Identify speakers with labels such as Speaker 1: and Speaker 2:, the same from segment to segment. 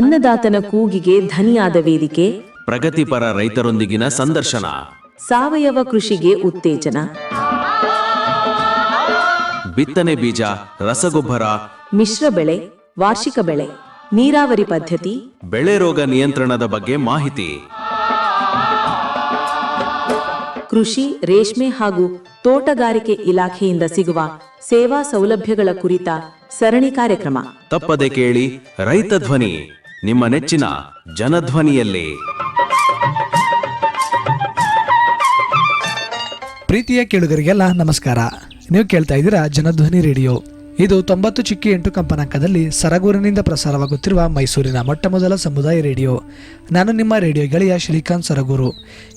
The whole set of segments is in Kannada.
Speaker 1: ಅನ್ನದಾತನ ಕೂಗಿಗೆ ಧನಿಯಾದ ವೇದಿಕೆ
Speaker 2: ಪ್ರಗತಿಪರ ರೈತರೊಂದಿಗಿನ ಸಂದರ್ಶನ.
Speaker 1: ಸಾವಯವ ಕೃಷಿಗೆ ಉತ್ತೇಜನ.
Speaker 2: ಬಿತ್ತನೆ ಬೀಜ ರಸಗೊಬ್ಬರ
Speaker 1: ಮಿಶ್ರ ಬೆಳೆ ವಾರ್ಷಿಕ ಬೆಳೆ ನೀರಾವರಿ ಪದ್ಧತಿ
Speaker 2: ಬೆಳೆ ರೋಗ ನಿಯಂತ್ರಣದ ಬಗ್ಗೆ ಮಾಹಿತಿ.
Speaker 1: ಕೃಷಿ ರೇಷ್ಮೆ ಹಾಗೂ ತೋಟಗಾರಿಕೆ ಇಲಾಖೆಯಿಂದ ಸಿಗುವ ಸೇವಾ ಸೌಲಭ್ಯಗಳ ಕುರಿತ ಸರಣಿ ಕಾರ್ಯಕ್ರಮ.
Speaker 2: ತಪ್ಪದೆ ಕೇಳಿ ರೈತ ಧ್ವನಿ. ನಿಮ್ಮ ನೆಚ್ಚಿನ ಜನಧ್ವನಿಯಲ್ಲಿ.
Speaker 3: ಪ್ರೀತಿಯ ಕೇಳುಗರಿಗೆಲ್ಲ ನಮಸ್ಕಾರ. ನೀವು ಕೇಳ್ತಾ ಇದ್ದೀರಾ ಜನಧ್ವನಿ ರೇಡಿಯೋ. ಇದು ತೊಂಬತ್ತು ಚಿಕ್ಕಿ ಎಂಟು ಕಂಪನಾಂಕದಲ್ಲಿ ಸರಗೂರಿನಿಂದ ಪ್ರಸಾರವಾಗುತ್ತಿರುವ ಮೈಸೂರಿನ ಮೊಟ್ಟಮೊದಲ ಸಮುದಾಯ ರೇಡಿಯೋ. ನಾನು ನಿಮ್ಮ ರೇಡಿಯೋ ಗೆಳೆಯ ಶ್ರೀಕಾಂತ್ ಸರಗೂರು.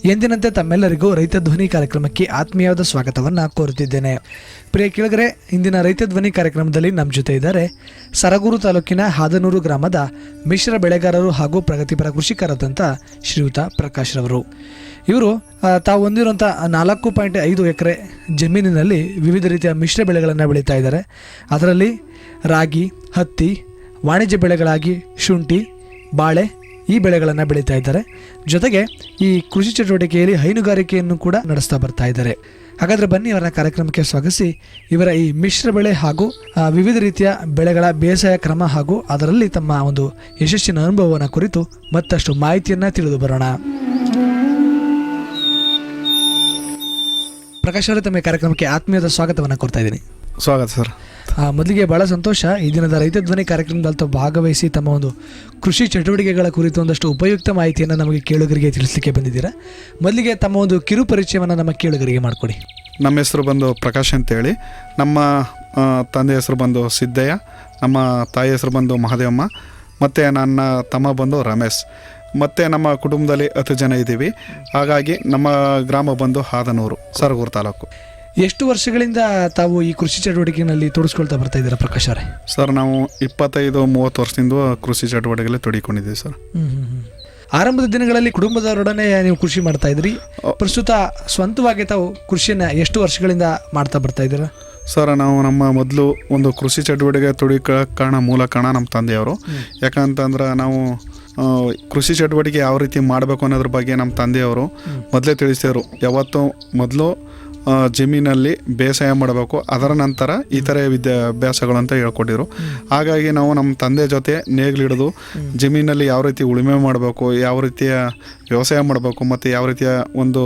Speaker 3: ಎಂದಿನಂತೆ ತಮ್ಮೆಲ್ಲರಿಗೂ ರೈತ ಧ್ವನಿ ಕಾರ್ಯಕ್ರಮಕ್ಕೆ ಆತ್ಮೀಯವಾದ ಸ್ವಾಗತವನ್ನು ಕೋರುತ್ತಿದ್ದೇನೆ. ಪ್ರಿಯ ಕೇಳಿಗರೆ, ಇಂದಿನ ರೈತ ಧ್ವನಿ ಕಾರ್ಯಕ್ರಮದಲ್ಲಿ ನಮ್ಮ ಜೊತೆ ಇದ್ದಾರೆ ಸರಗೂರು ತಾಲೂಕಿನ ಹಾದನೂರು ಗ್ರಾಮದ ಮಿಶ್ರ ಬೆಳೆಗಾರರು ಹಾಗೂ ಪ್ರಗತಿಪರ ಕೃಷಿಕರಾದಂಥ ಶ್ರೀಯುತ ಪ್ರಕಾಶ್ ರವರು. ಇವರು ತಾವು ಹೊಂದಿರುವಂಥ ನಾಲ್ಕು ಪಾಯಿಂಟ್ ಐದು ಎಕರೆ ಜಮೀನಿನಲ್ಲಿ ವಿವಿಧ ರೀತಿಯ ಮಿಶ್ರ ಬೆಳೆಗಳನ್ನು ಬೆಳೀತಾ ಇದ್ದಾರೆ. ಅದರಲ್ಲಿ ರಾಗಿ, ಹತ್ತಿ, ವಾಣಿಜ್ಯ ಬೆಳೆಗಳಾಗಿ ಶುಂಠಿ, ಬಾಳೆ ಈ ಬೆಳೆಗಳನ್ನು ಬೆಳೀತಾ ಇದ್ದಾರೆ. ಜೊತೆಗೆ ಈ ಕೃಷಿ ಚಟುವಟಿಕೆಯಲ್ಲಿ ಹೈನುಗಾರಿಕೆಯನ್ನು ಕೂಡ ನಡೆಸ್ತಾ ಬರ್ತಾ ಇದ್ದಾರೆ. ಹಾಗಾದರೆ ಬನ್ನಿ ಅವರ ಕಾರ್ಯಕ್ರಮಕ್ಕೆ ಸ್ವಾಗತಿಸಿ. ಇವರ ಈ ಮಿಶ್ರ ಬೆಳೆ ಹಾಗೂ ವಿವಿಧ ರೀತಿಯ ಬೆಳೆಗಳ ಬೇಸಾಯ ಕ್ರಮ ಹಾಗೂ ಅದರಲ್ಲಿ ತಮ್ಮ ಒಂದು ಯಶಸ್ಸಿನ ಅನುಭವವನ್ನು ಕುರಿತು ಮತ್ತಷ್ಟು ಮಾಹಿತಿಯನ್ನು ತಿಳಿದು ಬರೋಣ. ಪ್ರಕಾಶ್ ಅವರೇ ತಮ್ಮ ಕಾರ್ಯಕ್ರಮಕ್ಕೆ ಆತ್ಮೀಯದ ಸ್ವಾಗತವನ್ನು ಕೊಡ್ತಾ ಇದ್ದೀನಿ.
Speaker 4: ಸ್ವಾಗತ ಸರ್.
Speaker 3: ಮೊದಲಿಗೆ ಬಹಳ ಸಂತೋಷ. ಈ ದಿನದ ರೈತ ಧ್ವನಿ ಕಾರ್ಯಕ್ರಮದಲ್ಲಿ ತಾವು ಭಾಗವಹಿಸಿ ತಮ್ಮ ಒಂದು ಕೃಷಿ ಚಟುವಟಿಕೆಗಳ ಕುರಿತು ಒಂದಷ್ಟು ಉಪಯುಕ್ತ ಮಾಹಿತಿಯನ್ನು ನಮಗೆ ಕೇಳುಗರಿಗೆ ತಿಳಿಸಲಿಕ್ಕೆ ಬಂದಿದ್ದೀರಾ? ಮೊದಲಿಗೆ ತಮ್ಮ ಒಂದು ಕಿರು ಪರಿಚಯವನ್ನು ನಮ್ಮ ಕೇಳುಗರಿಗೆ ಮಾಡಿಕೊಡಿ.
Speaker 4: ನಮ್ಮ ಹೆಸರು ಬಂದು ಪ್ರಕಾಶ್ ಅಂತೇಳಿ. ನಮ್ಮ ತಂದೆ ಹೆಸರು ಬಂದು ಸಿದ್ದಯ್ಯ. ನಮ್ಮ ತಾಯಿ ಹೆಸರು ಬಂದು ಮಹಾದೇವಮ್ಮ. ಮತ್ತು ನನ್ನ ತಮ್ಮ ಬಂದು ರಮೇಶ್. ಮತ್ತು ನಮ್ಮ ಕುಟುಂಬದಲ್ಲಿ ಹತ್ತು ಜನ ಇದ್ದೀವಿ. ಹಾಗಾಗಿ ನಮ್ಮ ಗ್ರಾಮ ಬಂದು ಹಾದನೂರು ಸರಗೂರು ತಾಲೂಕು.
Speaker 3: ಎಷ್ಟು ವರ್ಷಗಳಿಂದ ತಾವು ಈ ಕೃಷಿ ಚಟುವಟಿಕೆಯಲ್ಲಿ ತೊಡಸ್ಕೊಳ್ತಾ ಬರ್ತಾ ಇದ್ದೀರಾ ಪ್ರಕಾಶ್ ಅವರೇ?
Speaker 4: ಸರ್ ನಾವು ಇಪ್ಪತ್ತೈದು ಮೂವತ್ತು ವರ್ಷದಿಂದ ಕೃಷಿ ಚಟುವಟಿಕೆಯಲ್ಲಿ ತೊಡಿಕೊಂಡಿದ್ದೀವಿ ಸರ್.
Speaker 3: ಆರಂಭದ ದಿನಗಳಲ್ಲಿ ಕುಟುಂಬದವರೊಡನೆ ನೀವು ಕೃಷಿ ಮಾಡ್ತಾ ಇದ್ರಿ. ಪ್ರಸ್ತುತ ಸ್ವಂತವಾಗಿ ತಾವು ಕೃಷಿಯನ್ನ ಎಷ್ಟು ವರ್ಷಗಳಿಂದ ಮಾಡ್ತಾ ಬರ್ತಾ ಇದ್ದೀರಾ?
Speaker 4: ಸರ್ ನಾವು ನಮ್ಮ ಮೊದಲು ಒಂದು ಕೃಷಿ ಚಟುವಟಿಕೆ ತೊಡಿಕ ಕಾರಣ ಮೂಲ ಕಾರಣ ನಮ್ಮ ತಂದೆಯವರು. ಯಾಕಂತಂದ್ರೆ ನಾವು ಕೃಷಿ ಚಟುವಟಿಕೆ ಯಾವ ರೀತಿ ಮಾಡಬೇಕು ಅನ್ನೋದ್ರ ಬಗ್ಗೆ ನಮ್ಮ ತಂದೆಯವರು ಮೊದಲೇ ತಿಳಿಸಿದರು ಯಾವತ್ತೂ ಮೊದಲು ಜಮೀನಲ್ಲಿ ಬೇಸಾಯ ಮಾಡಬೇಕು. ಅದರ ನಂತರ ಈ ಥರ ವಿದ್ಯಾಭ್ಯಾಸಗಳು ಅಂತ ಹೇಳ್ಕೊಟ್ಟಿರು ಹಾಗಾಗಿ ನಾವು ನಮ್ಮ ತಂದೆ ಜೊತೆ ನೇಗಿಲಿಡಿದು ಜಮೀನಲ್ಲಿ ಯಾವ ರೀತಿ ಉಳುಮೆ ಮಾಡಬೇಕು ಯಾವ ರೀತಿಯ ವ್ಯವಸಾಯ ಮಾಡಬೇಕು ಮತ್ತು ಯಾವ ರೀತಿಯ ಒಂದು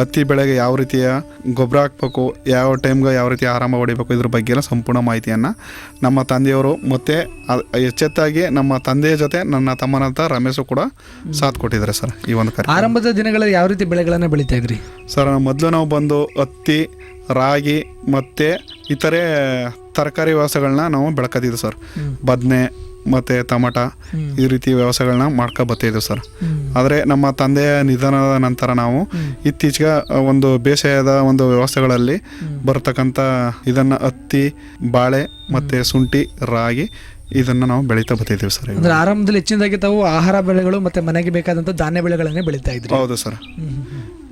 Speaker 4: ಹತ್ತಿ ಬೆಳೆಗೆ ಯಾವ ರೀತಿಯ ಗೊಬ್ಬರ ಹಾಕಬೇಕು ಯಾವ ಟೈಮ್ಗೆ ಯಾವ ರೀತಿ ಆರಾಮ ಹೊಡಿಬೇಕು ಇದ್ರ ಬಗ್ಗೆ ಎಲ್ಲ ಸಂಪೂರ್ಣ ಮಾಹಿತಿಯನ್ನು ನಮ್ಮ ತಂದೆಯವರು ಮತ್ತು ಎಚ್ಚೆತ್ತಾಗಿ ನಮ್ಮ ತಂದೆಯ ಜೊತೆ ನನ್ನ ತಮ್ಮನಂತ ರಮೇಶು ಕೂಡ ಸಾಥ್ ಕೊಟ್ಟಿದ್ದಾರೆ ಸರ್ ಈ ಒಂದು
Speaker 3: ಆರಂಭದ ದಿನಗಳಲ್ಲಿ ಯಾವ ರೀತಿ ಬೆಳೆಗಳನ್ನು ಬೆಳೀತಾ ಇದ್ರಿ?
Speaker 4: ಸರ್ ಮೊದಲು ನಾವು ಬಂದು ಹತ್ತಿ ರಾಗಿ ಮತ್ತು ಇತರೆ ತರಕಾರಿ ವ್ಯವಸ್ಥೆಗಳನ್ನ ನಾವು ಬೆಳ್ಕೊತಿದ್ವಿ ಸರ್. ಬದನೆ ಮತ್ತು ಟಮಟ ಈ ರೀತಿ ವ್ಯವಸ್ಥೆಗಳನ್ನ ಮಾಡ್ಕೊ ಬರ್ತಿದ್ವಿ ಸರ್. ಆದರೆ ನಮ್ಮ ತಂದೆಯ ನಿಧನದ ನಂತರ ನಾವು ಇತ್ತೀಚೆಗೆ ಒಂದು ಬೇಸಾಯದ ಒಂದು ವ್ಯವಸ್ಥೆಗಳಲ್ಲಿ ಬರ್ತಕ್ಕಂಥ ಇದನ್ನು ಹತ್ತಿ ಬಾಳೆ ಮತ್ತು ಶುಂಠಿ ರಾಗಿ ಇದನ್ನು ನಾವು ಬೆಳೀತಾ ಬರ್ತಿದ್ದೀವಿ ಸರ್. ಅಂದರೆ
Speaker 3: ಅಂದ್ರೆ ಆರಂಭದಲ್ಲಿ ಹೆಚ್ಚಿನದಾಗಿ ತಾವು ಆಹಾರ ಬೆಳೆಗಳು ಮತ್ತೆ ಮನೆಗೆ ಬೇಕಾದಂತ ಧಾನ್ಯ ಬೆಳೆಗಳನ್ನೇ ಬೆಳೀತಾ ಇದ್ರಿ.
Speaker 4: ಹೌದು ಸರ್.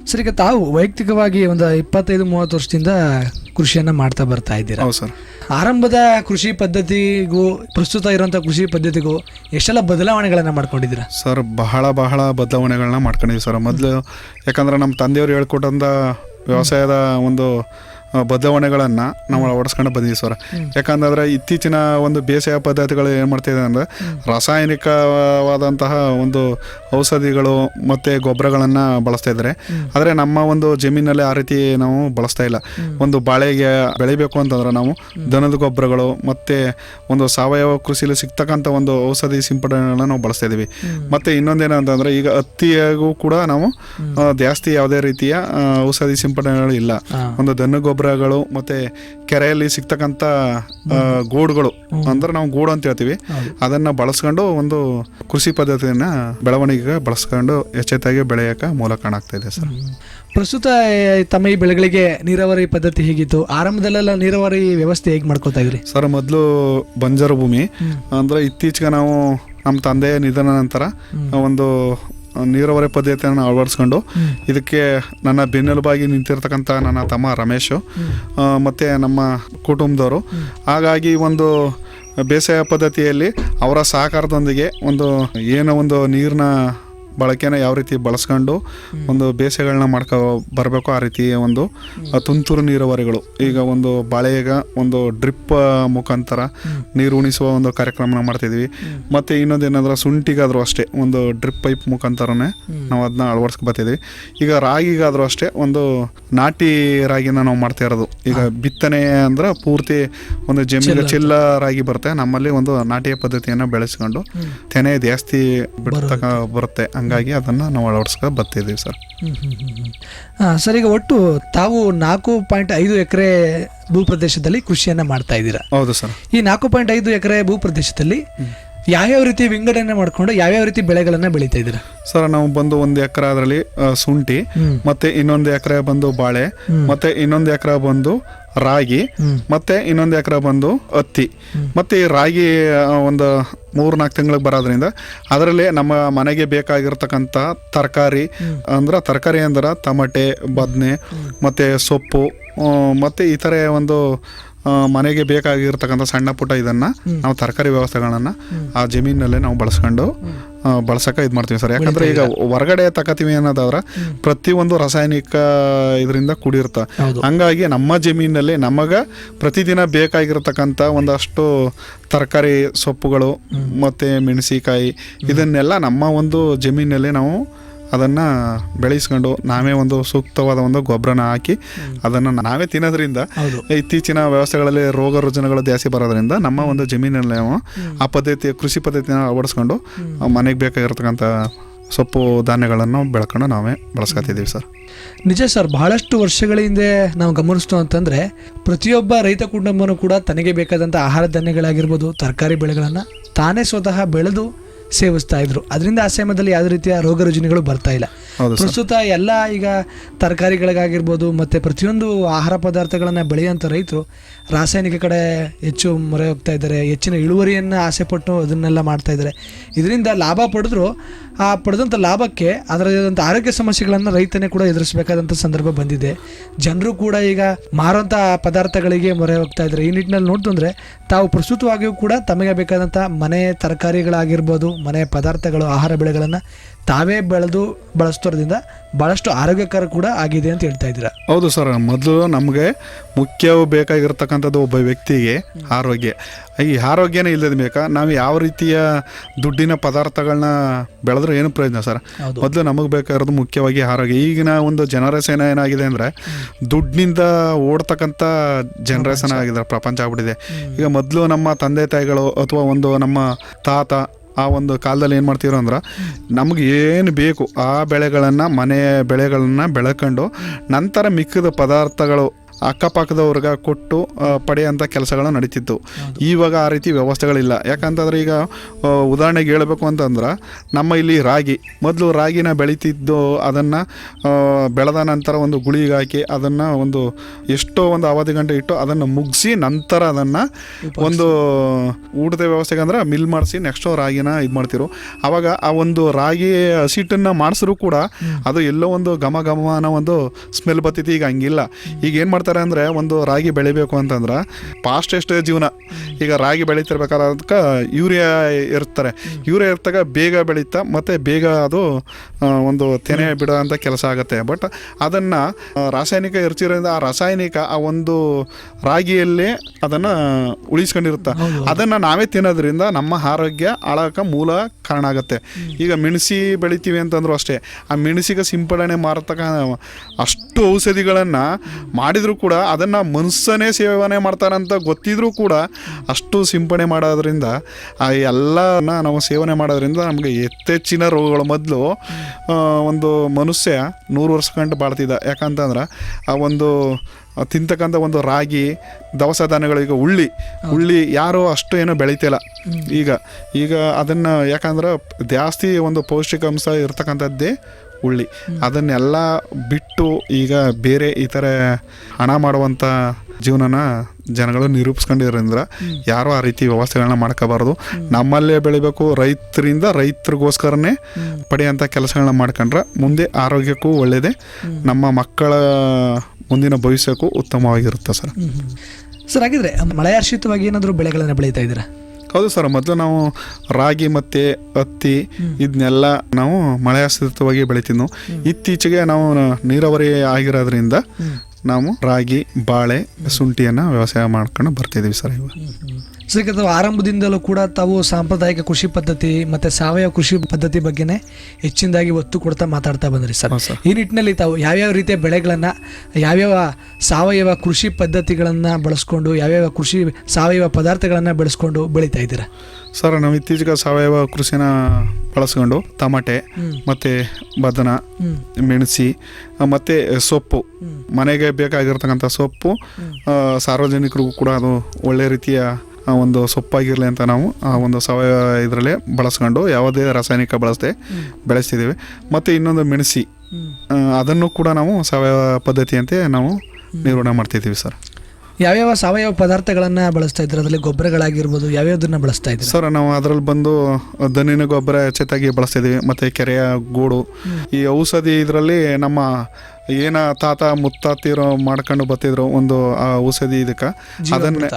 Speaker 3: ಸರ್ ಈಗ ತಾವು ವೈಯಕ್ತಿಕವಾಗಿ ಒಂದು ಇಪ್ಪತ್ತೈದು ಮೂವತ್ತು ವರ್ಷದಿಂದ ಕೃಷಿಯನ್ನ ಮಾಡ್ತಾ ಬರ್ತಾ ಇದ್ದೀರಾ?
Speaker 4: ಹೌದು ಸರ್.
Speaker 3: ಆರಂಭದ ಕೃಷಿ ಪದ್ಧತಿಗೂ ಪ್ರಸ್ತುತ ಇರುವಂತ ಕೃಷಿ ಪದ್ಧತಿಗೂ ಎಷ್ಟೆಲ್ಲ ಬದಲಾವಣೆಗಳನ್ನ ಮಾಡ್ಕೊಂಡಿದ್ದೀರಾ?
Speaker 4: ಸರ್ ಬಹಳ ಬಹಳ ಬದಲಾವಣೆಗಳನ್ನ ಮಾಡ್ಕೊಂಡಿದ್ದೀವಿ ಸರ್. ಮೊದಲು ಯಾಕಂದ್ರೆ ನಮ್ಮ ತಂದೆಯವರು ಹೇಳ್ಕೊಟ್ಟಂಥ ವ್ಯವಸಾಯದ ಒಂದು ಬದಲಾವಣೆಗಳನ್ನು ನಾವು ಅಳವಡಿಸ್ಕೊಂಡು ಬಂದಿದ್ದೀವಿ ಸರ್. ಯಾಕಂತಂದ್ರೆ ಇತ್ತೀಚಿನ ಒಂದು ಬೇಸಾಯ ಪದ್ಧತಿಗಳು ಏನು ಮಾಡ್ತಿದೆ ಅಂದರೆ ರಾಸಾಯನಿಕವಾದಂತಹ ಒಂದು ಔಷಧಿಗಳು ಮತ್ತು ಗೊಬ್ಬರಗಳನ್ನು ಬಳಸ್ತಾ ಇದ್ದಾರೆ. ಆದರೆ ನಮ್ಮ ಒಂದು ಜಮೀನಲ್ಲಿ ಆ ರೀತಿ ನಾವು ಬಳಸ್ತಾ ಇಲ್ಲ. ಒಂದು ಬಾಳೆಗೆ ಬೆಳಿಬೇಕು ಅಂತಂದ್ರೆ ನಾವು ದನದ ಗೊಬ್ಬರಗಳು ಮತ್ತು ಒಂದು ಸಾವಯವ ಕೃಷಿಲಿ ಸಿಗ್ತಕ್ಕಂಥ ಒಂದು ಔಷಧಿ ಸಿಂಪಡಣೆಗಳನ್ನ ನಾವು ಬಳಸ್ತಾ ಇದ್ದೀವಿ. ಮತ್ತು ಇನ್ನೊಂದೇನಂತಂದ್ರೆ ಈಗ ಹತ್ತಿಯಾಗೂ ಕೂಡ ನಾವು ಜಾಸ್ತಿ ಯಾವುದೇ ರೀತಿಯ ಔಷಧಿ ಸಿಂಪಡಣೆಗಳು ಇಲ್ಲ. ಒಂದು ದನ ಗೊಬ್ಬರಗಳು ಮತ್ತು ಕೆರೆಯಲ್ಲಿ ಸಿಗ್ತಕ್ಕಂಥ ಗೂಡುಗಳು ಅಂದ್ರೆ ನಾವು ಗೂಡು ಅಂತ ಹೇಳ್ತೀವಿ. ಅದನ್ನು ಬಳಸ್ಕೊಂಡು ಒಂದು ಕೃಷಿ ಪದ್ಧತಿಯನ್ನ ಬೆಳವಣಿಗೆಗೆ ಬಳಸ್ಕೊಂಡು ಎಚ್ಚೆತ್ತಾಗಿ ಬೆಳೆಯಕ್ಕೆ ಮೂಲ ಕಾಣಾಗ್ತಾ ಇದೆ ಸರ್.
Speaker 3: ಪ್ರಸ್ತುತ ತಮ್ಮ ಈ ಬೆಳೆಗಳಿಗೆ ನೀರಾವರಿ ಪದ್ಧತಿ ಹೇಗಿತ್ತು? ಆರಂಭದಲ್ಲೆಲ್ಲ ನೀರಾವರಿ ವ್ಯವಸ್ಥೆ ಹೇಗೆ ಮಾಡ್ಕೋತಾ ಇದ್ರಿ?
Speaker 4: ಸರ್ ಮೊದಲು ಬಂಜರು ಭೂಮಿ ಅಂದರೆ ಇತ್ತೀಚೆಗೆ ನಾವು ನಮ್ಮ ತಂದೆಯ ನಿಧನ ನಂತರ ಒಂದು ನೀರಾವರಿ ಪದ್ಧತಿಯನ್ನು ಅಳವಡಿಸ್ಕೊಂಡು ಇದಕ್ಕೆ ನನ್ನ ಬೆನ್ನೆಲುಬಾಗಿ ನಿಂತಿರ್ತಕ್ಕಂಥ ನನ್ನ ತಮ್ಮ ರಮೇಶು ಮತ್ತು ನಮ್ಮ ಕುಟುಂಬದವರು. ಹಾಗಾಗಿ ಒಂದು ಬೇಸಾಯ ಪದ್ಧತಿಯಲ್ಲಿ ಅವರ ಸಹಕಾರದೊಂದಿಗೆ ಒಂದು ಏನೋ ಒಂದು ನೀರಿನ ಬಳಕೆನ ಯಾವ ರೀತಿ ಬಳಸ್ಕೊಂಡು ಒಂದು ಬೇಸೆಗಳನ್ನ ಮಾಡ್ಕೊ ಬರಬೇಕು ಆ ರೀತಿ ಒಂದು ತುಂತುರು ನೀರಾವರಿಗಳು. ಈಗ ಒಂದು ಬಾಳೆಗ ಒಂದು ಡ್ರಿಪ್ ಮುಖಾಂತರ ನೀರು ಉಣಿಸುವ ಒಂದು ಕಾರ್ಯಕ್ರಮನ ಮಾಡ್ತಿದ್ವಿ. ಮತ್ತು ಇನ್ನೊಂದೇನಾದ್ರೂ ಶುಂಠಿಗಾದರೂ ಅಷ್ಟೇ ಒಂದು ಡ್ರಿಪ್ ಪೈಪ್ ಮುಖಾಂತರನೇ ನಾವು ಅದನ್ನ ಅಳವಡಿಸ್ಕೊ ಬರ್ತಿದ್ವಿ. ಈಗ ರಾಗಿಗಾದರೂ ಅಷ್ಟೇ ಒಂದು ನಾಟಿ ರಾಗಿನ ನಾವು ಮಾಡ್ತಾ ಇರೋದು. ಈಗ ಬಿತ್ತನೆ ಅಂದ್ರೆ ಪೂರ್ತಿ ಒಂದು ಜಮೀನು ಚಿಲ್ಲ ರಾಗಿ ಬರುತ್ತೆ. ನಮ್ಮಲ್ಲಿ ಒಂದು ನಾಟಿಯ ಪದ್ಧತಿಯನ್ನು ಬೆಳೆಸ್ಕೊಂಡು ತೆನೆ ಜಾಸ್ತಿ ಬಿಡ್ತಕ್ಕ ಬರುತ್ತೆ. ಹಂಗಾಗಿ ಅದನ್ನು ನಾವು ಅಳವಡಿಸ್ಕೊ ಬರ್ತಿದ್ದೀವಿ ಸರ್.
Speaker 3: ಹಾಂ ಸರ್ ಈಗ ಒಟ್ಟು ತಾವು ನಾಲ್ಕು ಪಾಯಿಂಟ್ ಐದು ಎಕರೆ ಭೂ ಪ್ರದೇಶದಲ್ಲಿ ಕೃಷಿಯನ್ನು ಮಾಡ್ತಾ ಇದ್ದೀರಾ?
Speaker 4: ಹೌದು ಸರ್.
Speaker 3: ಈ ನಾಲ್ಕು ಪಾಯಿಂಟ್ ಐದು ಎಕರೆ ಭೂ ಪ್ರದೇಶದಲ್ಲಿ ಯಾವ್ಯಾವ ರೀತಿ ವಿಂಗಡಣೆ ಮಾಡ್ಕೊಂಡು ಯಾವ್ಯಾವ ರೀತಿ ಬೆಳೆಗಳನ್ನ ಬೆಳೀತಾ ಇದ್ದೀರಾ?
Speaker 4: ಸರ್ ನಾವು ಬಂದು ಒಂದು ಎಕರೆ ಅದರಲ್ಲಿ ಶುಂಠಿ. ಮತ್ತೆ ಇನ್ನೊಂದು ಎಕರೆ ಬಂದು ಬಾಳೆ ಮತ್ತೆ ಇನ್ನೊಂದು ಎಕರೆ ಬಂದು ರಾಗಿ ಮತ್ತೆ ಇನ್ನೊಂದು ಎಕರೆ ಬಂದು ಹತ್ತಿ. ಮತ್ತೆ ಈ ರಾಗಿ ಒಂದು ಮೂರು ನಾಲ್ಕು ತಿಂಗಳಿಗೆ ಬರೋದ್ರಿಂದ ಅದರಲ್ಲಿ ನಮ್ಮ ಮನೆಗೆ ಬೇಕಾಗಿರ್ತಕ್ಕಂಥ ತರಕಾರಿ ಅಂದ್ರೆ ತರಕಾರಿ ಅಂದ್ರೆ ಟಮಟೆ ಬದನೆ ಮತ್ತೆ ಸೊಪ್ಪು ಮತ್ತೆ ಇತರೆ ಒಂದು ಮನೆಗೆ ಬೇಕಾಗಿರ್ತಕ್ಕಂಥ ಸಣ್ಣ ಪುಟ್ಟ ಇದನ್ನ ನಾವು ತರಕಾರಿ ವ್ಯವಸ್ಥೆಗಳನ್ನ ಆ ಜಮೀನಲ್ಲೇ ನಾವು ಬಳಸ್ಕೊಂಡು ಬಳಸಕ್ಕೆ ಬಳಸಕ ಇದು ಮಾಡ್ತೀವಿ ಸರ್. ಯಾಕಂದ್ರೆ ಈಗ ಹೊರಗಡೆ ತಕತೀವಿ ಅನ್ನೋದಾದ್ರೆ ಪ್ರತಿಯೊಂದು ರಾಸಾಯನಿಕ ಇದರಿಂದ ಕೂಡಿರ್ತ. ಹಂಗಾಗಿ ನಮ್ಮ ಜಮೀನಲ್ಲಿ ನಮಗ ಪ್ರತಿದಿನ ಬೇಕಾಗಿರತಕ್ಕಂಥ ಒಂದಷ್ಟು ತರಕಾರಿ ಸೊಪ್ಪುಗಳು ಮತ್ತೆ ಮೆಣಸಿಕಾಯಿ ಇದನ್ನೆಲ್ಲ ನಮ್ಮ ಒಂದು ಜಮೀನಲ್ಲಿ ನಾವು ಅದನ್ನು ಬೆಳೆಸ್ಕೊಂಡು ನಾವೇ ಒಂದು ಸೂಕ್ತವಾದ ಒಂದು ಗೊಬ್ಬರನ ಹಾಕಿ ಅದನ್ನು ನಾವೇ ತಿನ್ನೋದ್ರಿಂದ. ಇತ್ತೀಚಿನ ವ್ಯವಸ್ಥೆಗಳಲ್ಲಿ ರೋಗ ರುಜಿನಗಳು ಜಾಸ್ತಿ ಬರೋದ್ರಿಂದ ನಮ್ಮ ಒಂದು ಜಮೀನಲ್ಲಿ ನಾವು ಆ ಪದ್ಧತಿಯ ಕೃಷಿ ಪದ್ಧತಿನ ಅಳವಡಿಸ್ಕೊಂಡು ಮನೆಗೆ ಬೇಕಾಗಿರ್ತಕ್ಕಂಥ ಸೊಪ್ಪು ಧಾನ್ಯಗಳನ್ನು ಬೆಳ್ಕೊಂಡು ನಾವೇ ಬಳಸ್ಕೊತಿದ್ದೀವಿ ಸರ್.
Speaker 3: ನಿಜ ಸರ್ ಬಹಳಷ್ಟು ವರ್ಷಗಳ ಹಿಂದೆ ನಾವು ಗಮನಿಸ್ತು ಅಂತಂದ್ರೆ ಪ್ರತಿಯೊಬ್ಬ ರೈತ ಕುಟುಂಬನೂ ಕೂಡ ತನಗೆ ಬೇಕಾದಂಥ ಆಹಾರ ಧಾನ್ಯಗಳಾಗಿರ್ಬೋದು ತರಕಾರಿ ಬೆಳೆಗಳನ್ನು ತಾನೇ ಸ್ವತಃ ಬೆಳೆದು ಸೇವಿಸ್ತಾ ಇದ್ರು. ಅದರಿಂದ ಆ ಸಮಯದಲ್ಲಿ ಯಾವುದೇ ರೀತಿಯ ರೋಗ ರುಜಿನಗಳು ಬರ್ತಾ ಇಲ್ಲ. ಪ್ರಸ್ತುತ ಎಲ್ಲ ಈಗ ತರಕಾರಿಗಳಿಗಾಗಿರ್ಬೋದು ಮತ್ತು ಪ್ರತಿಯೊಂದು ಆಹಾರ ಪದಾರ್ಥಗಳನ್ನು ಬೆಳೆಯುವಂಥ ರೈತರು ರಾಸಾಯನಿಕ ಕಡೆ ಹೆಚ್ಚು ಮೊರೆ ಹೋಗ್ತಾ ಇದ್ದಾರೆ. ಹೆಚ್ಚಿನ ಇಳುವರಿಯನ್ನು ಆಸೆ ಪಟ್ಟು ಅದನ್ನೆಲ್ಲ ಮಾಡ್ತಾ ಇದ್ದಾರೆ. ಇದರಿಂದ ಲಾಭ ಪಡೆದ್ರು ಆ ಪಡೆದಂಥ ಲಾಭಕ್ಕೆ ಅದರದಂಥ ಆರೋಗ್ಯ ಸಮಸ್ಯೆಗಳನ್ನು ರೈತನೇ ಕೂಡ ಎದುರಿಸಬೇಕಾದಂಥ ಸಂದರ್ಭ ಬಂದಿದೆ. ಜನರು ಕೂಡ ಈಗ ಮಾರುವಂಥ ಪದಾರ್ಥಗಳಿಗೆ ಮೊರೆ ಹೋಗ್ತಾ ಇದ್ದಾರೆ. ಈ ನಿಟ್ಟಿನಲ್ಲಿ ನೋಡ್ತು ಅಂದರೆ ತಾವು ಪ್ರಸ್ತುತವಾಗಿಯೂ ಕೂಡ ತಮಗೆ ಬೇಕಾದಂಥ ಮನೆ ತರಕಾರಿಗಳಾಗಿರ್ಬೋದು ಮನೆ ಪದಾರ್ಥಗಳು ಆಹಾರ ಬೆಳೆಗಳನ್ನು ತಾವೇ ಬೆಳೆದು ಬಳಸ್ತಿರೋದ್ರಿಂದ ಭಾಳಷ್ಟು ಆರೋಗ್ಯಕರ ಕೂಡ ಆಗಿದೆ ಅಂತ ಹೇಳ್ತಾ ಇದ್ದೀರಾ?
Speaker 4: ಹೌದು ಸರ್. ಮೊದಲು ನಮಗೆ ಮುಖ್ಯವು ಬೇಕಾಗಿರ್ತಕ್ಕಂಥದ್ದು ಒಬ್ಬ ವ್ಯಕ್ತಿಗೆ ಆರೋಗ್ಯ. ಈ ಆರೋಗ್ಯನೇ ಇಲ್ಲದ ಬೇಕಾ? ನಾವು ಯಾವ ರೀತಿಯ ದುಡ್ಡಿನ ಪದಾರ್ಥಗಳನ್ನ ಬೆಳೆದ್ರೆ ಏನು ಪ್ರಯೋಜನ ಸರ್? ಮೊದಲು ನಮಗೆ ಬೇಕಾಗಿರೋದು ಮುಖ್ಯವಾಗಿ ಆರೋಗ್ಯ. ಈಗಿನ ಒಂದು ಜನರೇಷನ್ ಏನಾಗಿದೆ ಅಂದರೆ ದುಡ್ಡಿನಿಂದ ಓಡ್ತಕ್ಕಂಥ ಜನರೇಷನ್ ಆಗಿದೆ ಪ್ರಪಂಚ ಆಗ್ಬಿಟ್ಟಿದೆ. ಈಗ ಮೊದಲು ನಮ್ಮ ತಂದೆ ತಾಯಿಗಳು ಅಥವಾ ಒಂದು ನಮ್ಮ ತಾತ ಆ ಒಂದು ಕಾಲದಲ್ಲಿ ಏನು ಮಾಡ್ತಿದ್ರು ಅಂದ್ರೆ ನಮ್ಗೆ ಏನು ಬೇಕು ಆ ಬೆಳೆಗಳನ್ನು ಮನೆ ಬೆಳೆಗಳನ್ನು ಬೆಳ್ಕೊಂಡು ನಂತರ ಮಿಕ್ಕಿದ ಪದಾರ್ಥಗಳು ಅಕ್ಕಪಕ್ಕದವ್ರಿಗೆ ಕೊಟ್ಟು ಪಡೆಯುವಂಥ ಪಡೆಯೋಂಥ ಕೆಲಸಗಳು ನಡೀತಿತ್ತು. ಇವಾಗ ಆ ರೀತಿ ವ್ಯವಸ್ಥೆಗಳಿಲ್ಲ. ಯಾಕಂತಂದ್ರೆ ಈಗ ಉದಾಹರಣೆಗೆ ಹೇಳಬೇಕು ಅಂತಂದ್ರೆ ನಮ್ಮ ಇಲ್ಲಿ ರಾಗಿ ಮೊದಲು ರಾಗಿನ ಬೆಳೀತಿದ್ದು ಅದನ್ನು ಬೆಳೆದ ನಂತರ ಒಂದು ಗುಳಿಗೆ ಹಾಕಿ ಅದನ್ನು ಒಂದು ಎಷ್ಟೋ ಒಂದು ಅವಧಿ ಗಂಟೆ ಇಟ್ಟು ಅದನ್ನು ಮುಗಿಸಿ ನಂತರ ಅದನ್ನು ಒಂದು ಊಟದ ವ್ಯವಸ್ಥೆಗೆ ಅಂದ್ರೆ ಮಿಲ್ ಮಾಡಿಸಿ ನೆಕ್ಸ್ಟ್ ರಾಗಿನ ಇದು ಮಾಡ್ತಿರು. ಆವಾಗ ಆ ಒಂದು ರಾಗಿ ಹಸಿಟ್ಟನ್ನು ಮಾಡಿಸಿದ್ರು ಕೂಡ ಅದು ಎಲ್ಲೋ ಒಂದು ಘಮ ಘಮ ಅನ್ನೋ ಒಂದು ಸ್ಮೆಲ್ ಬರ್ತೈತಿ ಈಗ ಹಂಗಿಲ್ಲ. ಈಗ ಏನು ಮಾಡ್ತಾರೆ ಅಂದರೆ ಒಂದು ರಾಗಿ ಬೆಳಿಬೇಕು ಅಂತಂದ್ರೆ ಫಾಸ್ಟೆಸ್ಟ್ ಜೀವನ. ಈಗ ರಾಗಿ ಬೆಳೀತಿರ್ಬೇಕಾದ್ರೆ ಯೂರಿಯಾ ಇರ್ತಾರೆ. ಯೂರಿಯಾ ಇರ್ತಾಗ ಬೇಗ ಬೆಳೀತಾ ಮತ್ತು ಬೇಗ ಅದು ಒಂದು ತೆನೆ ಬಿಡೋ ಅಂತ ಕೆಲಸ ಆಗುತ್ತೆ. ಬಟ್ ಅದನ್ನು ರಾಸಾಯನಿಕ ಇರ್ತಿರೋದ್ರಿಂದ ಆ ರಾಸಾಯನಿಕ ಆ ಒಂದು ರಾಗಿಯಲ್ಲಿ ಅದನ್ನು ಉಳಿಸ್ಕೊಂಡಿರುತ್ತೆ. ಅದನ್ನು ನಾವೇ ತಿನ್ನೋದ್ರಿಂದ ನಮ್ಮ ಆರೋಗ್ಯ ಹಾಳಾಕ ಮೂಲ ಕಾರಣ ಆಗುತ್ತೆ. ಈಗ ಮೆಣಸಿ ಬೆಳಿತೀವಿ ಅಂತಂದ್ರೂ ಅಷ್ಟೇ. ಆ ಮೆಣಸಿಗೆ ಸಿಂಪಡಣೆ ಮಾಡತಕ್ಕ ಅಷ್ಟು ಔಷಧಿಗಳನ್ನು ಮಾಡಿದರೂ ಕೂಡ ಅದನ್ನು ಮನುಷ್ಯನೇ ಸೇವನೆ ಮಾಡ್ತಾರಂತ ಗೊತ್ತಿದ್ರೂ ಕೂಡ ಅಷ್ಟು ಸಿಂಪಡಣೆ ಮಾಡೋದ್ರಿಂದ ಆ ಎಲ್ಲನ ನಾವು ಸೇವನೆ ಮಾಡೋದ್ರಿಂದ ನಮಗೆ ಹೆಚ್ಚೆಚ್ಚಿನ ರೋಗಗಳ ಮೊದಲು ಒಂದು ಮನುಷ್ಯ ನೂರು ವರ್ಷ ಗಂಟು ಬಾಳ್ತಿದ್ದ. ಯಾಕಂತಂದ್ರೆ ಆ ಒಂದು ತಿಂತಕ್ಕಂಥ ಒಂದು ರಾಗಿ ದವಸ ಧಾನ್ಯಗಳು ಈಗ ಉಳ್ಳಿ ಉಳ್ಳಿ ಯಾರು ಅಷ್ಟು ಏನೋ ಬೆಳಿತಿಲ್ಲ. ಈಗ ಈಗ ಅದನ್ನು ಯಾಕಂದ್ರೆ ಜಾಸ್ತಿ ಒಂದು ಪೌಷ್ಟಿಕಾಂಶ ಇರ್ತಕ್ಕಂಥದ್ದೇ ಉಳ್ಳಿ. ಅದನ್ನೆಲ್ಲ ಬಿಟ್ಟು ಈಗ ಬೇರೆ ಈ ಥರ ಹಣ ಮಾಡುವಂಥ ಜೀವನನ ಜನಗಳು ನಿರೂಪಿಸ್ಕೊಂಡಿರೋದ್ರಿಂದ ಯಾರೂ ಆ ರೀತಿ ವ್ಯವಸ್ಥೆಗಳನ್ನ ಮಾಡ್ಕೋಬಾರ್ದು. ನಮ್ಮಲ್ಲೇ ಬೆಳಿಬೇಕು, ರೈತರಿಂದ ರೈತರಿಗೋಸ್ಕರನೇ ಪಡೆಯುವಂಥ ಕೆಲಸಗಳನ್ನ ಮಾಡ್ಕೊಂಡ್ರೆ ಮುಂದೆ ಆರೋಗ್ಯಕ್ಕೂ ಒಳ್ಳೆಯದೇ ನಮ್ಮ ಮಕ್ಕಳ ಮುಂದಿನ ಭವಿಷ್ಯಕ್ಕೂ ಉತ್ತಮವಾಗಿರುತ್ತೆ ಸರ್.
Speaker 3: ಸರ್, ಹಾಗಿದ್ರೆ ಮಳೆಯಾಶ್ರಿತವಾಗಿ ಏನಾದರೂ ಬೆಳೆಗಳನ್ನು ಬೆಳೀತಾ ಇದ್ದೀರಾ?
Speaker 4: ಹೌದು ಸರ್ ಮೊದಲು ನಾವು ರಾಗಿ ಮತ್ತು ಹತ್ತಿ ಇದನ್ನೆಲ್ಲ ನಾವು ಮಳೆ ಆಶ್ರಿತವಾಗಿ ಬೆಳಿತಿದ್ವು. ಇತ್ತೀಚೆಗೆ ನಾವು ನೀರಾವರಿ ಆಗಿರೋದ್ರಿಂದ ನಾವು ರಾಗಿ ಬಾಳೆ ಶುಂಠಿಯನ್ನು ವ್ಯವಸಾಯ ಮಾಡ್ಕೊಂಡು ಬರ್ತಿದ್ದೀವಿ ಸರ್ ಇವಾಗ.
Speaker 3: ಸೊ ತಾವು ಆರಂಭದಿಂದಲೂ ಕೂಡ ತಾವು ಸಾಂಪ್ರದಾಯಿಕ ಕೃಷಿ ಪದ್ಧತಿ ಮತ್ತೆ ಸಾವಯವ ಕೃಷಿ ಪದ್ಧತಿ ಬಗ್ಗೆನೇ ಹೆಚ್ಚಿನದಾಗಿ ಒತ್ತು ಕೊಡ್ತಾ ಮಾತಾಡ್ತಾ ಬಂದ್ರಿ ಸರ್.
Speaker 4: ಸರ್.
Speaker 3: ಈ ನಿಟ್ಟಿನಲ್ಲಿ ತಾವು ಯಾವ್ಯಾವ ರೀತಿಯ ಬೆಳೆಗಳನ್ನ ಯಾವ್ಯಾವ ಸಾವಯವ ಕೃಷಿ ಪದ್ಧತಿಗಳನ್ನ ಬಳಸ್ಕೊಂಡು ಯಾವ್ಯಾವ ಕೃಷಿ ಸಾವಯವ ಪದಾರ್ಥಗಳನ್ನ ಬೆಳೆಸ್ಕೊಂಡು ಬೆಳೀತಾ ಇದ್ದೀರಾ?
Speaker 4: ಸರ್ ನಾವು ಇತ್ತೀಚೆಗೆ ಸಾವಯವ ಕೃಷಿನ ಬಳಸ್ಕೊಂಡು ಟಮಾಟೆ ಮತ್ತು ಬದನ ಮೆಣಸಿ ಮತ್ತು ಸೊಪ್ಪು. ಮನೆಗೆ ಬೇಕಾಗಿರ್ತಕ್ಕಂಥ ಸೊಪ್ಪು ಸಾರ್ವಜನಿಕರಿಗೂ ಕೂಡ ಅದು ಒಳ್ಳೆ ರೀತಿಯ ಒಂದು ಸೊಪ್ಪಾಗಿರಲಿ ಅಂತ ನಾವು ಆ ಒಂದು ಸಾವಯವ ಇದರಲ್ಲೇ ಬಳಸ್ಕೊಂಡು ಯಾವುದೇ ರಾಸಾಯನಿಕ ಬಳಸದೆ ಬೆಳೆಸ್ತಿದ್ದೀವಿ. ಮತ್ತು ಇನ್ನೊಂದು ಮೆಣಸಿ ಅದನ್ನು ಕೂಡ ನಾವು ಸಾವಯವ ಪದ್ಧತಿಯಂತೆ ನಾವು ನಿರ್ವಹಣೆ ಮಾಡ್ತಿದ್ದೀವಿ ಸರ್.
Speaker 3: ಯಾವ್ಯಾವ ಸಾವಯವ ಪದಾರ್ಥಗಳನ್ನು ಬಳಸ್ತಾ ಇದ್ರೆ? ಅದರಲ್ಲಿ ಗೊಬ್ಬರಗಳಾಗಿರ್ಬೋದು ಯಾವ್ಯಾವ್ದನ್ನ ಬಳಸ್ತಾ ಇದ್ದೀವಿ
Speaker 4: ಸರ್ ನಾವು ಅದರಲ್ಲಿ ಬಂದು ದನಿನ ಗೊಬ್ಬರ ಹೆಚ್ಚೆತ್ತಾಗಿ ಬಳಸ್ತಿದ್ದೀವಿ ಮತ್ತು ಕೆರೆಯ ಗೂಡು. ಈ ಔಷಧಿ ಇದರಲ್ಲಿ ನಮ್ಮ ಏನ ತಾತ ಮುತ್ತಾತಿರೋ ಮಾಡ್ಕೊಂಡು ಬತ್ತಿದ್ರು ಒಂದು ಆ ಔಷಧಿ ಇದಕ್ಕೆ. ಅದನ್ನೇ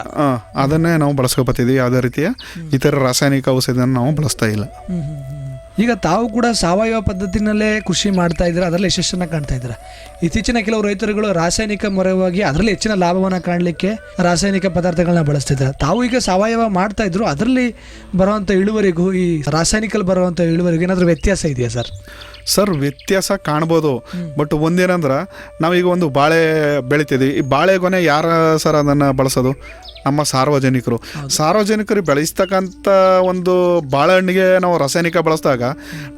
Speaker 4: ಅದನ್ನೇ ನಾವು ಬಳಸ್ಕೊ ಬತ್ತಿದ್ವಿ ಯಾವುದೇ ರೀತಿಯ ಇತರ ರಾಸಾಯನಿಕ ಔಷಧಿಯನ್ನು ನಾವು ಬಳಸ್ತಾ ಇಲ್ಲ.
Speaker 3: ಈಗ ತಾವು ಕೂಡ ಸಾವಯವ ಪದ್ಧತಿನಲ್ಲೇ ಕೃಷಿ ಮಾಡ್ತಾ ಇದ್ದೀರಾ? ಅದರಲ್ಲಿ ಯಶಸ್ಸನ್ನ ಕಾಣ್ತಾ ಇದ್ದೀರಾ? ಇತ್ತೀಚಿನ ಕೆಲವು ರೈತರುಗಳು ರಾಸಾಯನಿಕ ಮೊರೆವಾಗಿ ಅದರಲ್ಲಿ ಹೆಚ್ಚಿನ ಲಾಭವನ್ನು ಕಾಣಲಿಕ್ಕೆ ರಾಸಾಯನಿಕ ಪದಾರ್ಥಗಳನ್ನ ಬಳಸ್ತಿದ್ದಾರೆ ತಾವು ಈಗ ಸಾವಯವ ಮಾಡ್ತಾ ಇದ್ರು ಅದರಲ್ಲಿ ಬರುವಂಥ ಇಳುವರಿಗೂ ಈ ರಾಸಾಯನಿಕಲ್ಲಿ ಬರುವಂಥ ಇಳುವರಿಗೂ ಏನಾದರೂ ವ್ಯತ್ಯಾಸ ಇದೆಯಾ ಸರ್?
Speaker 4: ಸರ್ ವ್ಯತ್ಯಾಸ ಕಾಣ್ಬೋದು. ಬಟ್ ಒಂದೇನಂದ್ರೆ ನಾವೀಗ ಒಂದು ಬಾಳೆ ಬೆಳಿತಿದ್ವಿ. ಈ ಬಾಳೆಗೊನೆ ಯಾರ ಸರ್ ಅದನ್ನು ಬಳಸೋದು? ನಮ್ಮ ಸಾರ್ವಜನಿಕರು. ಸಾರ್ವಜನಿಕರು ಬೆಳೆಸ್ತಕ್ಕಂಥ ಒಂದು ಬಾಳೆಹಣ್ಣಿಗೆ ನಾವು ರಾಸಾಯನಿಕ ಬಳಸಿದಾಗ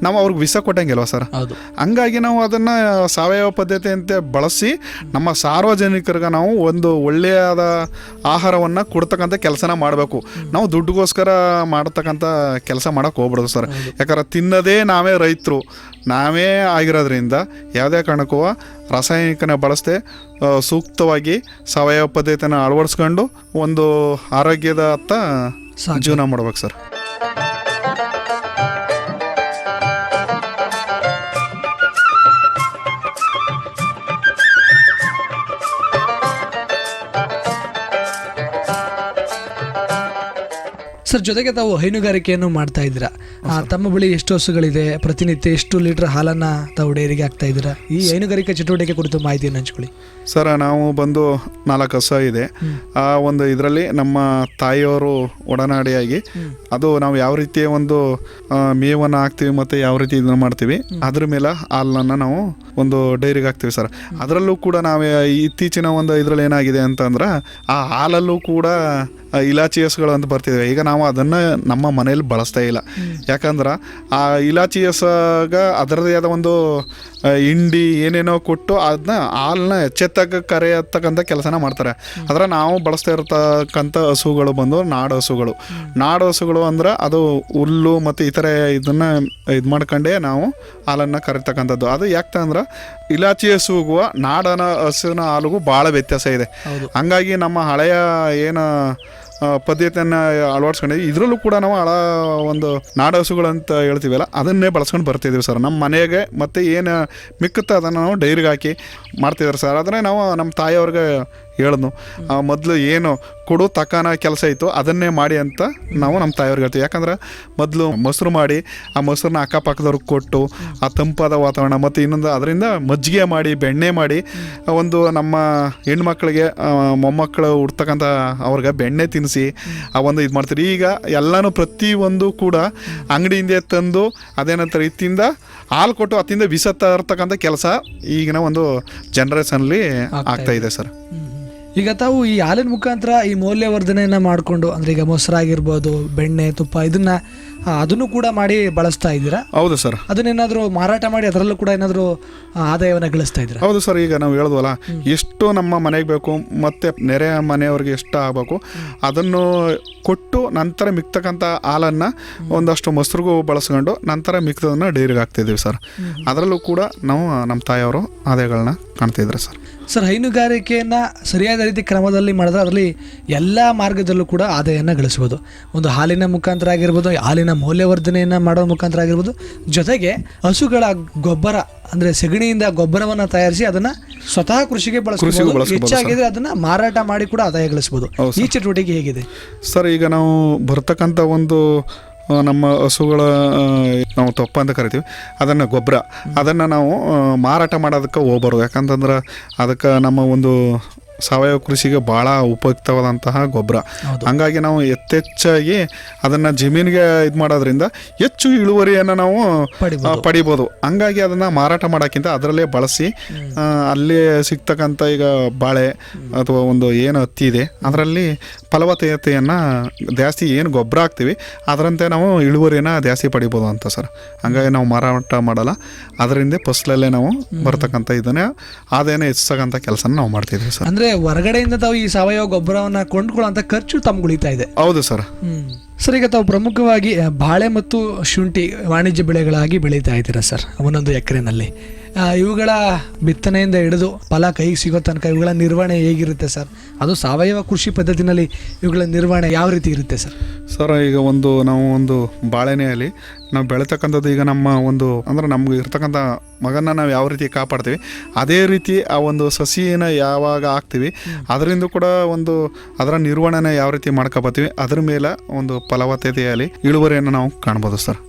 Speaker 4: ನಾವು ಅವ್ರಿಗೆ ವಿಷ ಕೊಟ್ಟಂಗಿಲ್ವ ಸರ್? ಹಂಗಾಗಿ ನಾವು ಅದನ್ನು ಸಾವಯವ ಪದ್ಧತಿ ಅಂತ ಬಳಸಿ ನಮ್ಮ ಸಾರ್ವಜನಿಕರಿಗೆ ನಾವು ಒಂದು ಒಳ್ಳೆಯದ ಆಹಾರವನ್ನು ಕೊಡ್ತಕ್ಕಂಥ ಕೆಲಸನ ಮಾಡಬೇಕು. ನಾವು ದುಡ್ಡುಗೋಸ್ಕರ ಮಾಡತಕ್ಕಂಥ ಕೆಲಸ ಮಾಡೋಕೆ ಹೋಗ್ಬಿಡೋದು ಸರ್. ಯಾಕಂದ್ರೆ ತಿನ್ನದೇ ನಾವೇ ರೈತರು. ನಾವೇ ಆಗಿರೋದ್ರಿಂದ ಯಾವುದೇ ಕಾರಣಕ್ಕೂ ರಾಸಾಯನಿಕನ ಬಳಸದೆ ಸೂಕ್ತವಾಗಿ ಸಾವಯವ ಪದ್ಧತಿಯನ್ನು ಅಳವಡಿಸ್ಕೊಂಡು ಒಂದು ಆರೋಗ್ಯದ ಅತ್ತ. ಜೀವನ ಮಾಡ್ಬೇಕು ಸರ್
Speaker 3: ಸರ್ ಜೊತೆಗೆ ತಾವು ಹೈನುಗಾರಿಕೆಯನ್ನು ಮಾಡ್ತಾ ಇದ್ದೀರಾ. ಆ, ತಮ್ಮ ಬಳಿ ಎಷ್ಟು ಹಸುಗಳಿದೆ ಪ್ರತಿನಿತ್ಯ ಎಷ್ಟು ಲೀಟರ್ ಹಾಲನ್ನ ತಾವು ಡೈರಿಗೆ ಹಾಕ್ತಾ ಇದ್ದೀರಾ? ಈ ಹೈನುಗಾರಿಕೆ ಚಟುವಟಿಕೆ ಕುರಿತು ಮಾಹಿತಿಯನ್ನು ಹಂಚ್ಕೊಳ್ಳಿ.
Speaker 4: ಸರ್ ನಾವು ಬಂದು ನಾಲ್ಕು ಹಸ ಇದೆ. ಆ ಒಂದು ಇದರಲ್ಲಿ ನಮ್ಮ ತಾಯಿಯವರು ಒಡನಾಡಿಯಾಗಿ ಅದು ನಾವು ಯಾವ ರೀತಿಯ ಒಂದು ಆ, ಮೇವನ್ನು ಹಾಕ್ತೀವಿ ಮತ್ತು ಯಾವ ರೀತಿ ಇದನ್ನ ಮಾಡ್ತೀವಿ ಅದ್ರ ಮೇಲೆ ಹಾಲನ್ನು ನಾವು ಒಂದು ಡೈರಿಗೆ ಹಾಕ್ತೀವಿ ಸರ್. ಅದರಲ್ಲೂ ಕೂಡ ನಾವು ಇತ್ತೀಚಿನ ಒಂದು ಇದರಲ್ಲಿ ಏನಾಗಿದೆ ಅಂತಂದ್ರೆ ಆ ಹಾಲಲ್ಲೂ ಕೂಡ ಆ, ಇಲಾಚಿ ಹಸುಗಳು ಅಂತ ಬರ್ತಿದ್ದಾವೆ ಈಗ ನಾವು ಅದನ್ನು ನಮ್ಮ ಮನೆಯಲ್ಲಿ ಬಳಸ್ತಾ ಇಲ್ಲ. ಯಾಕಂದ್ರೆ ಆ ಇಲಾಚಿ ಹಸಾಗ ಅದರದೇ ಆದ ಒಂದು ಹಿಂಡಿ ಏನೇನೋ ಕೊಟ್ಟು ಅದನ್ನ ಹಾಲನ್ನ ಎಚ್ಚೆತ್ತಾಗ ಕರೆಯತಕ್ಕಂಥ ಕೆಲಸನ ಮಾಡ್ತಾರೆ. ಆದರೆ ನಾವು ಬಳಸ್ತಾ ಇರ್ತಕ್ಕಂಥ ಹಸುಗಳು ಬಂದು ನಾಡು ಹಸುಗಳು. ನಾಡು ಹಸುಗಳು ಅಂದ್ರೆ ಅದು ಹುಲ್ಲು ಮತ್ತು ಇತರೆ ಇದನ್ನ ಇದು ಮಾಡ್ಕೊಂಡೇ ನಾವು ಹಾಲನ್ನು ಕರಿತಕ್ಕಂಥದ್ದು. ಅದು ಯಾಕೆ ಅಂದ್ರೆ ಇಲಾಚಿ ಹಸುಗುವ ನಾಡನ ಹಸುವಿನ ಹಾಲಿಗೂ ಭಾಳ ವ್ಯತ್ಯಾಸ ಇದೆ. ಹಂಗಾಗಿ ನಮ್ಮ ಹಳೆಯ ಏನು ಪದ್ಧತಿಯನ್ನು ಅಳವಡಿಸ್ಕೊಂಡಿದ್ವಿ ಇದರಲ್ಲೂ ಕೂಡ ನಾವು ಹಳ ಒಂದು ನಾಡ ಹಸುಗಳು ಅಂತ ಹೇಳ್ತೀವಲ್ಲ, ಅದನ್ನೇ ಬಳಸ್ಕೊಂಡು ಬರ್ತಿದ್ದೀವಿ ಸರ್. ನಮ್ಮ ಮನೆಗೆ ಮತ್ತು ಏನು ಮಿಕ್ಕುತ್ತೆ ಅದನ್ನು ನಾವು ಡೈರಿಗೆ ಹಾಕಿ ಮಾಡ್ತಿದ್ದಾರೆ ಸರ್. ಆದರೆ ನಾವು ನಮ್ಮ ತಾಯಿಯವ್ರಿಗೆ ಹೇಳಿದ್ನು. ಮೊದಲು ಏನು ಕೊಡು ತಕ್ಕನ ಕೆಲಸ ಇತ್ತು ಅದನ್ನೇ ಮಾಡಿ ಅಂತ ನಾವು ನಮ್ಮ ತಾಯಿಯವ್ರಿಗೆ ಹೇಳ್ತೀವಿ. ಯಾಕಂದ್ರೆ ಮೊದಲು ಮೊಸರು ಮಾಡಿ ಆ ಮೊಸರನ್ನ ಅಕ್ಕಪಕ್ಕದವ್ರಿಗೆ ಕೊಟ್ಟು ಆ ತಂಪಾದ ವಾತಾವರಣ ಮತ್ತು ಇನ್ನೊಂದು ಅದರಿಂದ ಮಜ್ಜಿಗೆ ಮಾಡಿ ಬೆಣ್ಣೆ ಮಾಡಿ ಒಂದು ನಮ್ಮ ಹೆಣ್ಮಕ್ಳಿಗೆ ಆ, ಮೊಮ್ಮಕ್ಕಳು ಹುಡ್ತಕ್ಕಂಥ ಅವ್ರಿಗೆ ಬೆಣ್ಣೆ ತಿನ್ನಿಸಿ ಆ ಒಂದು ಇದು ಮಾಡ್ತೀರಿ. ಈಗ ಎಲ್ಲನೂ ಪ್ರತಿಯೊಂದು ಕೂಡ ಅಂಗಡಿಯಿಂದ ತಂದು ಅದೇನಂತ ರೀತಿಯಿಂದ ಹಾಲು ಕೊಟ್ಟು ಅತ್ತಿಂದ ಬಿಸತ್ತ ತರ್ತಕ್ಕಂಥ ಕೆಲಸ ಈಗಿನ ಒಂದು ಜನ್ರೇಷನ್ಲಿ ಆಗ್ತಾ ಇದೆ. ಸರ್.
Speaker 3: ಈಗ ತಾವು ಈ ಹಾಲಿನ ಮುಖಾಂತರ ಈ ಮೌಲ್ಯವರ್ಧನೆಯನ್ನ ಮಾಡಿಕೊಂಡು ಅಂದ್ರೆ ಈಗ ಮೊಸರಾಗಿರ್ಬೋದು ಬೆಣ್ಣೆ ತುಪ್ಪ ಇದನ್ನ ಅದನ್ನು ಕೂಡ ಮಾಡಿ ಬಳಸ್ತಾ ಇದ್ದೀರಾ?
Speaker 4: ಹೌದು ಸರ್.
Speaker 3: ಅದನ್ನೇನಾದರೂ ಮಾರಾಟ ಮಾಡಿ ಅದರಲ್ಲೂ ಕೂಡ ಏನಾದರೂ ಆದಾಯವನ್ನು ಗಳಿಸ್ತಾ ಇದ್ದೀರಾ?
Speaker 4: ಹೌದು ಸರ್ ಈಗ ನಾವು ಹೇಳಿದ್ವಲ್ಲ ಎಷ್ಟು ನಮ್ಮ ಮನೆಗೆ ಬೇಕು ಮತ್ತು ನೆರೆ ಮನೆಯವ್ರಿಗೆ ಎಷ್ಟು ಆಗಬೇಕು ಅದನ್ನು ಕೊಟ್ಟು ನಂತರ ಮಿಕ್ತಕ್ಕಂಥ ಹಾಲನ್ನು ಒಂದಷ್ಟು ಮೊಸರಿಗೂ ಬಳಸ್ಕೊಂಡು ನಂತರ ಮಿಕ್ತದನ್ನು ಡೈರಿಗೆ ಹಾಕ್ತಿದ್ದೀವಿ ಸರ್. ಅದರಲ್ಲೂ ಕೂಡ ನಾವು ನಮ್ಮ ತಾಯಿಯವರು ಆದಾಯಗಳನ್ನ ಕಾಣ್ತಿದ್ದಾರೆ ಸರ್.
Speaker 3: ಸರ್ ಹೈನುಗಾರಿಕೆಯನ್ನು ಸರಿಯಾದ ರೀತಿ ಕ್ರಮದಲ್ಲಿ ಮಾಡಿದ್ರೆ ಅದರಲ್ಲಿ ಎಲ್ಲ ಮಾರ್ಗದಲ್ಲೂ ಕೂಡ ಆದಾಯವನ್ನು ಗಳಿಸ್ಬೋದು ಒಂದು ಹಾಲಿನ ಮುಖಾಂತರ ಆಗಿರ್ಬೋದು ಹಾಲಿನ ಮೌಲ್ಯವರ್ಧನೆಯನ್ನು ಮಾಡೋ ಮುಖಾಂತರ ಆಗಿರ್ಬೋದು ಜೊತೆಗೆ ಹಸುಗಳ ಗೊಬ್ಬರ ಅಂದರೆ ಸೆಗಣಿಯಿಂದ ಗೊಬ್ಬರವನ್ನು ತಯಾರಿಸಿ ಅದನ್ನು ಸ್ವತಃ ಕೃಷಿಗೆ ಬಳಸ್ಬೋದು. ಹೆಚ್ಚಾಗಿದ್ರೆ ಅದನ್ನು ಮಾರಾಟ ಮಾಡಿ ಕೂಡ ಆದಾಯ ಗಳಿಸ್ಬೋದು ಈ ಚಟುವಟಿಕೆ ಹೇಗಿದೆ?
Speaker 4: ಸರ್ ಈಗ ನಾವು ಬರ್ತಕ್ಕಂಥ ಒಂದು ನಮ್ಮ ಹಸುಗಳ ನಾವು ತೊಪ್ಪ ಅಂತ ಕರಿತೀವಿ ಅದನ್ನು ಗೊಬ್ಬರ. ಅದನ್ನು ನಾವು ಮಾರಾಟ ಮಾಡೋದಕ್ಕೆ ಹೋಗ್ಬಾರ್ದು. ಯಾಕಂತಂದ್ರೆ ಅದಕ್ಕೆ ನಮ್ಮ ಒಂದು ಸಾವಯವ ಕೃಷಿಗೆ ಭಾಳ ಉಪಯುಕ್ತವಾದಂತಹ ಗೊಬ್ಬರ. ಹಂಗಾಗಿ ನಾವು ಯಥೇಚ್ಛಾಗಿ ಅದನ್ನು ಜಮೀನಿಗೆ ಇದು ಮಾಡೋದ್ರಿಂದ ಹೆಚ್ಚು ಇಳುವರಿಯನ್ನು ನಾವು
Speaker 3: ಪಡಿಬೋದು.
Speaker 4: ಹಂಗಾಗಿ ಅದನ್ನು ಮಾರಾಟ ಮಾಡೋಕ್ಕಿಂತ ಅದರಲ್ಲೇ ಬಳಸಿ ಅಲ್ಲಿ ಅಲ್ಲೇ ಸಿಗ್ತಕ್ಕಂಥ ಈಗ ಬಾಳೆ ಅಥವಾ ಒಂದು ಏನು ಹತ್ತಿ ಇದೆ ಅದರಲ್ಲಿ ಫಲವತ್ತತೆಯನ್ನು ಜಾಸ್ತಿ ಏನು ಗೊಬ್ಬರ ಹಾಕ್ತೀವಿ ಅದರಂತೆ ನಾವು ಇಳುವರಿನ ಜಾಸ್ತಿ ಪಡಿಬೋದು ಅಂತ ಸರ್. ಹಂಗಾಗಿ ನಾವು ಮಾರಾಟ ಮಾಡಲ್ಲ. ಅದರಿಂದ ಫಸ್ಲಲ್ಲೇ ನಾವು ಬರ್ತಕ್ಕಂಥ ಇದನ್ನೇ ಆದಾಯನ ಹೆಚ್ಚಿಸ್ತಕ್ಕಂಥ ಕೆಲಸನ ನಾವು ಮಾಡ್ತಿದ್ವಿ ಸರ್.
Speaker 3: ಅಂದ್ರೆ ಹೊರಗಡೆಯಿಂದ ತಾವು ಈ ಸಾವಯವ ಗೊಬ್ಬರವನ್ನ ಅಂತ ಖರ್ಚು ತಮ್ಗೆ ಉಳಿತಾ ಇದೆ.
Speaker 4: ಹೌದು ಸರ್.
Speaker 3: ಹ್ಮ್. ಸರ್ ಈಗ ತಾವು ಪ್ರಮುಖವಾಗಿ ಬಾಳೆ ಮತ್ತು ಶುಂಠಿ ವಾಣಿಜ್ಯ ಬೆಳೆಗಳಾಗಿ ಬೆಳೀತಾ ಇದ್ದೀರಾ ಸರ್? ಒಂದೊಂದು ಎಕರೆನಲ್ಲಿ. ಇವುಗಳ ಬಿತ್ತನೆಯಿಂದ ಹಿಡಿದು ಫಲ ಕೈಗೆ ಸಿಗೋ ತನಕ ಇವುಗಳ ನಿರ್ವಹಣೆ ಹೇಗಿರುತ್ತೆ ಸರ್? ಅದು ಸಾವಯವ ಕೃಷಿ ಪದ್ಧತಿನಲ್ಲಿ ಇವುಗಳ ನಿರ್ವಹಣೆ ಯಾವ ರೀತಿ ಇರುತ್ತೆ ಸರ್?
Speaker 4: ಸರ್ ಈಗ ಒಂದು ನಾವು ಒಂದು ಬಾಳೆನೇ ಅಲ್ಲಿ ನಾವು ಬೆಳೀತಕ್ಕಂಥದ್ದು ಈಗ ನಮ್ಮ ಒಂದು ಅಂದ್ರೆ ನಮ್ಗೆ ಇರ್ತಕ್ಕಂಥ ಮಗನ ನಾವು ಯಾವ ರೀತಿ ಕಾಪಾಡ್ತೀವಿ ಅದೇ ರೀತಿ ಆ ಒಂದು ಸಸಿನ ಯಾವಾಗ ಹಾಕ್ತೀವಿ ಅದರಿಂದ ಕೂಡ ಒಂದು ಅದರ ನಿರ್ವಹಣೆನ ಯಾವ ರೀತಿ ಮಾಡ್ಕೊಬತ್ತೀವಿ ಅದ್ರ ಮೇಲೆ ಒಂದು ಫಲವತ್ತತೆಯಲ್ಲಿ ಇಳುವರಿಯನ್ನು ನಾವು ಕಾಣ್ಬೋದು ಸರ್.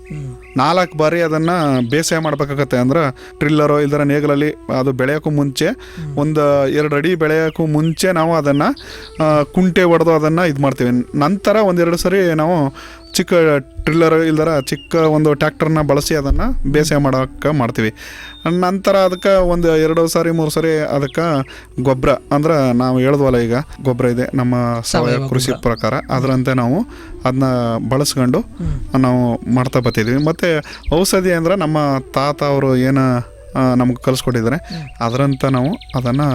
Speaker 4: ನಾಲ್ಕು ಬಾರಿ ಅದನ್ನು ಬೇಸಾಯ ಮಾಡ್ಬೇಕಾಗತ್ತೆ ಅಂದ್ರೆ ಟ್ರಿಲ್ಲರೋ ಇಲ್ದರ ನೇಗಲಲ್ಲಿ ಅದು ಬೆಳೆಯೋಕ್ಕೂ ಮುಂಚೆ ಒಂದು ಎರಡು ಅಡಿ ಬೆಳೆಯೋಕ್ಕೂ ಮುಂಚೆ ನಾವು ಅದನ್ನು ಕುಂಟೆ ಹೊಡೆದು ಅದನ್ನು ಇದು ಮಾಡ್ತೀವಿ. ನಂತರ ಒಂದೆರಡು ಸರಿ ನಾವು ಚಿಕ್ಕ ಟ್ರಿಲ್ಲರ್ ಇಲ್ದರ ಚಿಕ್ಕ ಒಂದು ಟ್ಯಾಕ್ಟರ್ನ ಬಳಸಿ ಅದನ್ನು ಬೇಸಾಯ ಮಾಡೋಕ್ಕೆ ಮಾಡ್ತೀವಿ. ನಂತರ ಅದಕ್ಕೆ ಒಂದು ಎರಡು ಸಾರಿ ಮೂರು ಸಾರಿ ಅದಕ್ಕೆ ಗೊಬ್ಬರ ಅಂದ್ರೆ ನಾವು ಹೇಳಿದ್ವಲ್ಲ ಈಗ ಗೊಬ್ಬರ ಇದೆ ನಮ್ಮ ಸಾವಯವ ಕೃಷಿ ಪ್ರಕಾರ. ಅದರಂತೆ ನಾವು ಅದನ್ನ ಬಳಸ್ಕೊಂಡು ನಾವು ಮಾಡ್ತಾ ಬರ್ತಿದ್ವಿ. ಮತ್ತು ಔಷಧಿ ಅಂದ್ರೆ ನಮ್ಮ ತಾತ ಅವರು ಏನು ನಮ್ಗೆ ಕಲಿಸ್ಕೊಟ್ಟಿದ್ದಾರೆ. ಅದರಂತ ನಾವು ಅದನ್ನು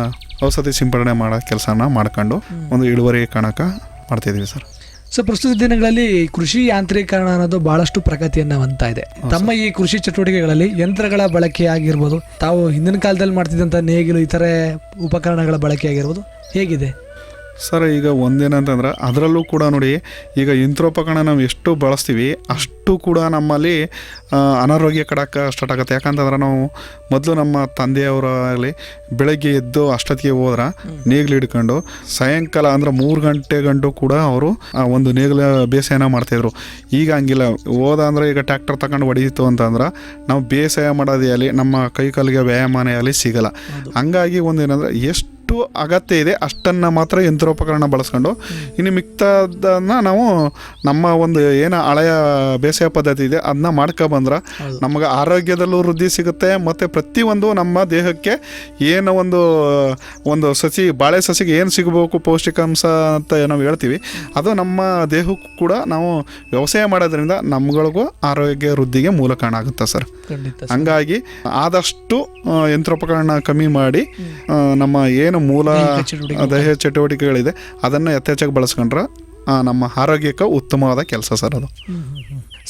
Speaker 4: ಔಷಧಿ ಸಿಂಪಡಣೆ ಮಾಡೋ ಕೆಲಸನ ಮಾಡ್ಕೊಂಡು ಒಂದು ಇಳುವರಿ ಕಾಣಕ ಮಾಡ್ತಿದ್ದೀವಿ ಸರ್.
Speaker 3: ಸೊ ಪ್ರಸ್ತುತ ದಿನಗಳಲ್ಲಿ ಕೃಷಿ ಯಾಂತ್ರೀಕರಣ ಅನ್ನೋದು ಬಹಳಷ್ಟು ಪ್ರಗತಿಯನ್ನು ಹೊಂದ್ತಾ ಇದೆ. ತಮ್ಮ ಈ ಕೃಷಿ ಚಟುವಟಿಕೆಗಳಲ್ಲಿ ಯಂತ್ರಗಳ ಬಳಕೆ ಆಗಿರ್ಬೋದು ತಾವು ಹಿಂದಿನ ಕಾಲದಲ್ಲಿ ಮಾಡ್ತಿದ್ದಂಥ ನೇಗಿಲು ಇತರೆ ಉಪಕರಣಗಳ ಬಳಕೆ ಆಗಿರ್ಬೋದು ಹೇಗಿದೆ?
Speaker 4: ಸರ್ ಈಗ ಒಂದೇನಂತಂದ್ರೆ ಅದರಲ್ಲೂ ಕೂಡ ನೋಡಿ ಈಗ ಯಂತ್ರೋಪಕರಣ ನಾವು ಎಷ್ಟು ಬಳಸ್ತೀವಿ ಅಷ್ಟು ಕೂಡ ನಮ್ಮಲ್ಲಿ ಅನಾರೋಗ್ಯ ಕಡಕ್ಕೆ ಸ್ಟಾರ್ಟ್ ಆಗುತ್ತೆ. ಯಾಕಂತಂದ್ರೆ ನಾವು ಮೊದಲು ನಮ್ಮ ತಂದೆಯವರಾಗಲಿ ಬೆಳಗ್ಗೆ ಎದ್ದು ಅಷ್ಟೊತ್ತಿಗೆ ಹೋದ್ರೆ ನೇಗಿಲು ಹಿಡ್ಕೊಂಡು ಸಾಯಂಕಾಲ ಅಂದ್ರೆ ಮೂರು ಗಂಟೆ ಗಂಟು ಕೂಡ ಅವರು ಆ ಒಂದು ನೇಗಿಲ ಬೇಸಾಯನ ಮಾಡ್ತಾಯಿದ್ರು ಈಗ ಹಂಗಿಲ್ಲ. ಹೋದ ಅಂದ್ರೆ ಈಗ ಟ್ಯಾಕ್ಟರ್ ತಗೊಂಡು ಹೊಡೀತು ಅಂತಂದ್ರೆ ನಾವು ಬೇಸಾಯ ಮಾಡೋದೇ ಆಗಲಿ ನಮ್ಮ ಕೈ ಕಾಲಿಗೆ ವ್ಯಾಯಾಮನೇ ಆಗಲಿ ಸಿಗಲ್ಲ. ಹಂಗಾಗಿ ಒಂದೇನಂದ್ರೆ ಎಷ್ಟು ಅಗತ್ಯ ಇದೆ ಅಷ್ಟನ್ನು ಮಾತ್ರ ಯಂತ್ರೋಪಕರಣ ಬಳಸ್ಕೊಂಡು. ಇನ್ನು ಮಿಕ್ತದನ್ನು ನಾವು ನಮ್ಮ ಒಂದು ಏನು ಹಳೆಯ ಬೇಸಾಯ ಪದ್ಧತಿ ಇದೆ ಅದನ್ನ ಮಾಡ್ಕೊಬಂದ್ರೆ ನಮಗೆ ಆರೋಗ್ಯದಲ್ಲೂ ವೃದ್ಧಿ ಸಿಗುತ್ತೆ ಮತ್ತು ಪ್ರತಿಯೊಂದು ನಮ್ಮ ದೇಹಕ್ಕೆ ಏನು ಒಂದು ಒಂದು ಸಸಿ ಬಾಳೆ ಸಸಿಗೆ ಏನು ಸಿಗಬೇಕು ಪೌಷ್ಟಿಕಾಂಶ ಅಂತ ನಾವು ಹೇಳ್ತೀವಿ ಅದು ನಮ್ಮ ದೇಹಕ್ಕೂ ಕೂಡ ನಾವು ವ್ಯವಸಾಯ ಮಾಡೋದ್ರಿಂದ ನಮ್ಗಳಿಗೂ ಆರೋಗ್ಯ ವೃದ್ಧಿಗೆ ಮೂಲ ಕಾರಣ ಆಗುತ್ತೆ ಸರ್? ಹಂಗಾಗಿ ಆದಷ್ಟು ಯಂತ್ರೋಪಕರಣ ಕಮ್ಮಿ ಮಾಡಿ ನಮ್ಮ ಏನು ಮೂಲ
Speaker 3: ದೈಹಿಕ ಚಟುವಟಿಕೆ.
Speaker 4: ದೈಹಿಕ ಚಟುವಟಿಕೆಗಳಿದೆ. ಅದನ್ನು ಯಥೇಚ್ಛಾಗಿ ಬಳಸ್ಕೊಂಡ್ರೆ ನಮ್ಮ ಆರೋಗ್ಯಕ್ಕೆ ಉತ್ತಮವಾದ ಕೆಲಸ ಸರ್ ಅದು.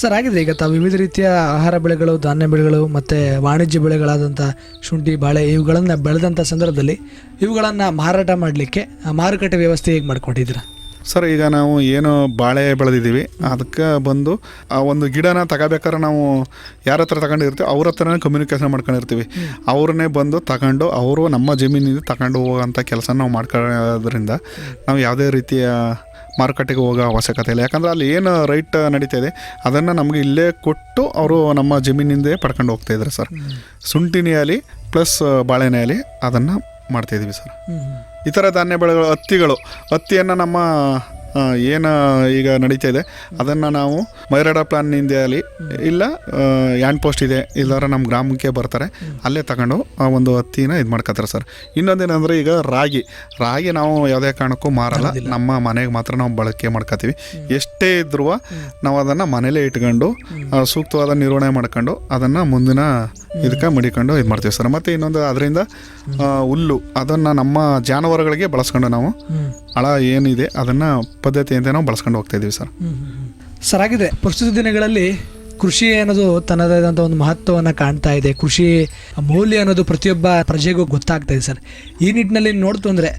Speaker 3: ಸರ್ ಆಗಿದೆ ಈಗ ತಾವು ವಿವಿಧ ರೀತಿಯ ಆಹಾರ ಬೆಳೆಗಳು ಧಾನ್ಯ ಬೆಳೆಗಳು ಮತ್ತು ವಾಣಿಜ್ಯ ಬೆಳೆಗಳಾದಂಥ ಶುಂಠಿ ಬಾಳೆ ಇವುಗಳನ್ನು ಬೆಳೆದಂಥ ಸಂದರ್ಭದಲ್ಲಿ ಇವುಗಳನ್ನು ಮಾರಾಟ ಮಾಡಲಿಕ್ಕೆ ಮಾರುಕಟ್ಟೆ ವ್ಯವಸ್ಥೆ ಹೇಗೆ ಮಾಡ್ಕೊಂಡಿದ್ದೀರಾ?
Speaker 4: ಸರ್ ಈಗ ನಾವು ಏನು ಬಾಳೆ ಬೆಳೆದಿದ್ದೀವಿ. ಅದಕ್ಕೆ ಬಂದು ಆ ಒಂದು ಗಿಡನ ತಗೋಬೇಕಾದ್ರೆ ನಾವು ಯಾರ ಹತ್ರ ತಗೊಂಡಿರ್ತೀವಿ ಅವ್ರ ಹತ್ರನೇ ಕಮ್ಯುನಿಕೇಷನ್ ಮಾಡ್ಕೊಂಡಿರ್ತೀವಿ. ಅವ್ರನ್ನೇ ಬಂದು ತಗೊಂಡು ಅವರು ನಮ್ಮ ಜಮೀನಿಂದ ತಗೊಂಡು ಹೋಗೋಂಥ ಕೆಲಸ ನಾವು ಮಾಡ್ಕೊಳ್ಳೋದ್ರಿಂದ ನಾವು ಯಾವುದೇ ರೀತಿಯ ಮಾರುಕಟ್ಟೆಗೆ ಹೋಗೋ ಅವಶ್ಯಕತೆ ಇಲ್ಲ. ಯಾಕಂದರೆ ಅಲ್ಲಿ ಏನು ರೈಟ್ ನಡೀತಾ ಇದೆ ಅದನ್ನು ನಮಗೆ ಇಲ್ಲೇ ಕೊಟ್ಟು ಅವರು ನಮ್ಮ ಜಮೀನಿಂದೇ ಪಡ್ಕೊಂಡು ಹೋಗ್ತಾ ಇದ್ದಾರೆ ಸರ್. ಶುಂಠಿನೇ ಆಗಲಿ ಪ್ಲಸ್ ಬಾಳೆನೇ ಆಗಲಿ ಅದನ್ನು ಮಾಡ್ತಾಯಿದ್ದೀವಿ ಸರ್. ಇತರ ಧಾನ್ಯ ಬೆಳೆಗಳು ಹತ್ತಿಗಳು. ಹತ್ತಿಯನ್ನು ನಮ್ಮ ಏನು ಈಗ ನಡೀತಾ ಇದೆ ಅದನ್ನು ನಾವು ಮೈರಾಡ ಪ್ಲಾನ್ನಿಂದ ಆಗಲಿ ಇಲ್ಲ ಹ್ಯಾಂಡ್ ಪೋಸ್ಟ್ ಇದೆ ಇಲ್ಲಾರ ನಮ್ಮ ಗ್ರಾಮಕ್ಕೆ ಬರ್ತಾರೆ. ಅಲ್ಲೇ ತಗೊಂಡು ಆ ಒಂದು ಹತ್ತಿನ ಇದು ಮಾಡ್ಕೋತಾರೆ ಸರ್. ಇನ್ನೊಂದೇನಂದ್ರೆ ಈಗ ರಾಗಿ. ರಾಗಿ ನಾವು ಯಾವುದೇ ಕಾರಣಕ್ಕೂ ಮಾರಲ್ಲ. ನಮ್ಮ ಮನೆಗೆ ಮಾತ್ರ ನಾವು ಬಳಕೆ ಮಾಡ್ಕೋತೀವಿ ಎಷ್ಟೇ ಇದ್ರೂ ನಾವು ಅದನ್ನು ಮನೇಲೇ ಇಟ್ಕೊಂಡು ಸೂಕ್ತವಾದ ನಿರ್ವಹಣೆ ಮಾಡ್ಕೊಂಡು ಅದನ್ನು ಮುಂದಿನ ಇದಕ್ಕೆ ಮಡಿಕೊಂಡು ಇದು ಮಾಡ್ತೀವಿ ಸರ್. ಮತ್ತು ಇನ್ನೊಂದು ಅದರಿಂದ ಹುಲ್ಲು, ಅದನ್ನು ನಮ್ಮ ಜಾನುವಾರುಗಳಿಗೆ ಬಳಸ್ಕೊಂಡು ನಾವು ಹಳ ಏನಿದೆ ಅದನ್ನು ಪದ್ಧತಿಯಿಂದ ನಾವು ಬಳಸ್ಕೊಂಡು ಹೋಗ್ತಾ ಇದೀವಿ ಸರ್.
Speaker 3: ಸರ್, ಆಗಿದೆ. ಪ್ರಸ್ತುತ ದಿನಗಳಲ್ಲಿ ಕೃಷಿ ಅನ್ನೋದು ತನ್ನದಾದಂಥ ಒಂದು ಮಹತ್ವವನ್ನು ಕಾಣ್ತಾ ಇದೆ. ಕೃಷಿ ಮೌಲ್ಯ ಅನ್ನೋದು ಪ್ರತಿಯೊಬ್ಬ ಪ್ರಜೆಗೂ ಗೊತ್ತಾಗ್ತಾ ಇದೆ ಸರ್. ಈ ನಿಟ್ಟಿನಲ್ಲಿ ನೋಡ್ತು ಅಂದರೆ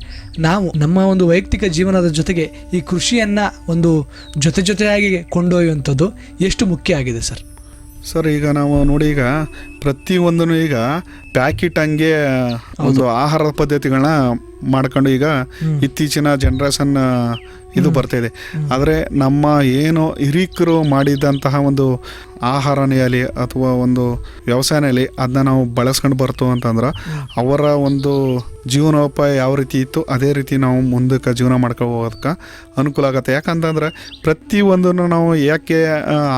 Speaker 3: ನಾವು ನಮ್ಮ ಒಂದು ವೈಯಕ್ತಿಕ ಜೀವನದ ಜೊತೆಗೆ ಈ ಕೃಷಿಯನ್ನು ಒಂದು ಜೊತೆ ಜೊತೆಯಾಗಿ ಕೊಂಡೊಯ್ಯುವಂಥದ್ದು ಎಷ್ಟು ಮುಖ್ಯ ಆಗಿದೆ ಸರ್?
Speaker 4: ಸರ್ ಈಗ ನಾವು ನೋಡಿ ಈಗ ಪ್ರತಿಯೊಂದನ್ನು ಈಗ ಪ್ಯಾಕೆಟ್ ಹಂಗೆ ಒಂದು ಆಹಾರ ಪದ್ಧತಿಗಳನ್ನ ಮಾಡ್ಕೊಂಡು ಈಗ ಇತ್ತೀಚಿನ ಜನ್ರೇಷನ್ ಇದು ಬರ್ತಾ ಇದೆ ಆದರೆ ನಮ್ಮ ಏನು ಹಿರಿಕರು ಮಾಡಿದಂತಹ ಒಂದು ಆಹಾರನೇ ಆಗಲಿ ಅಥವಾ ಒಂದು ವ್ಯವಸಾಯನೇ ಆಗಲಿ ಅದನ್ನ ನಾವು ಬಳಸ್ಕೊಂಡು ಬರ್ತು ಅಂತಂದ್ರೆ ಅವರ ಒಂದು ಜೀವನೋಪಾಯ ಯಾವ ರೀತಿ ಇತ್ತು, ಅದೇ ರೀತಿ ನಾವು ಮುಂದಕ್ಕೆ ಜೀವನ ಹೋಗೋದಕ್ಕೆ ಅನುಕೂಲ ಆಗುತ್ತೆ. ಯಾಕಂತಂದ್ರೆ ಪ್ರತಿಯೊಂದನ್ನು ನಾವು ಯಾಕೆ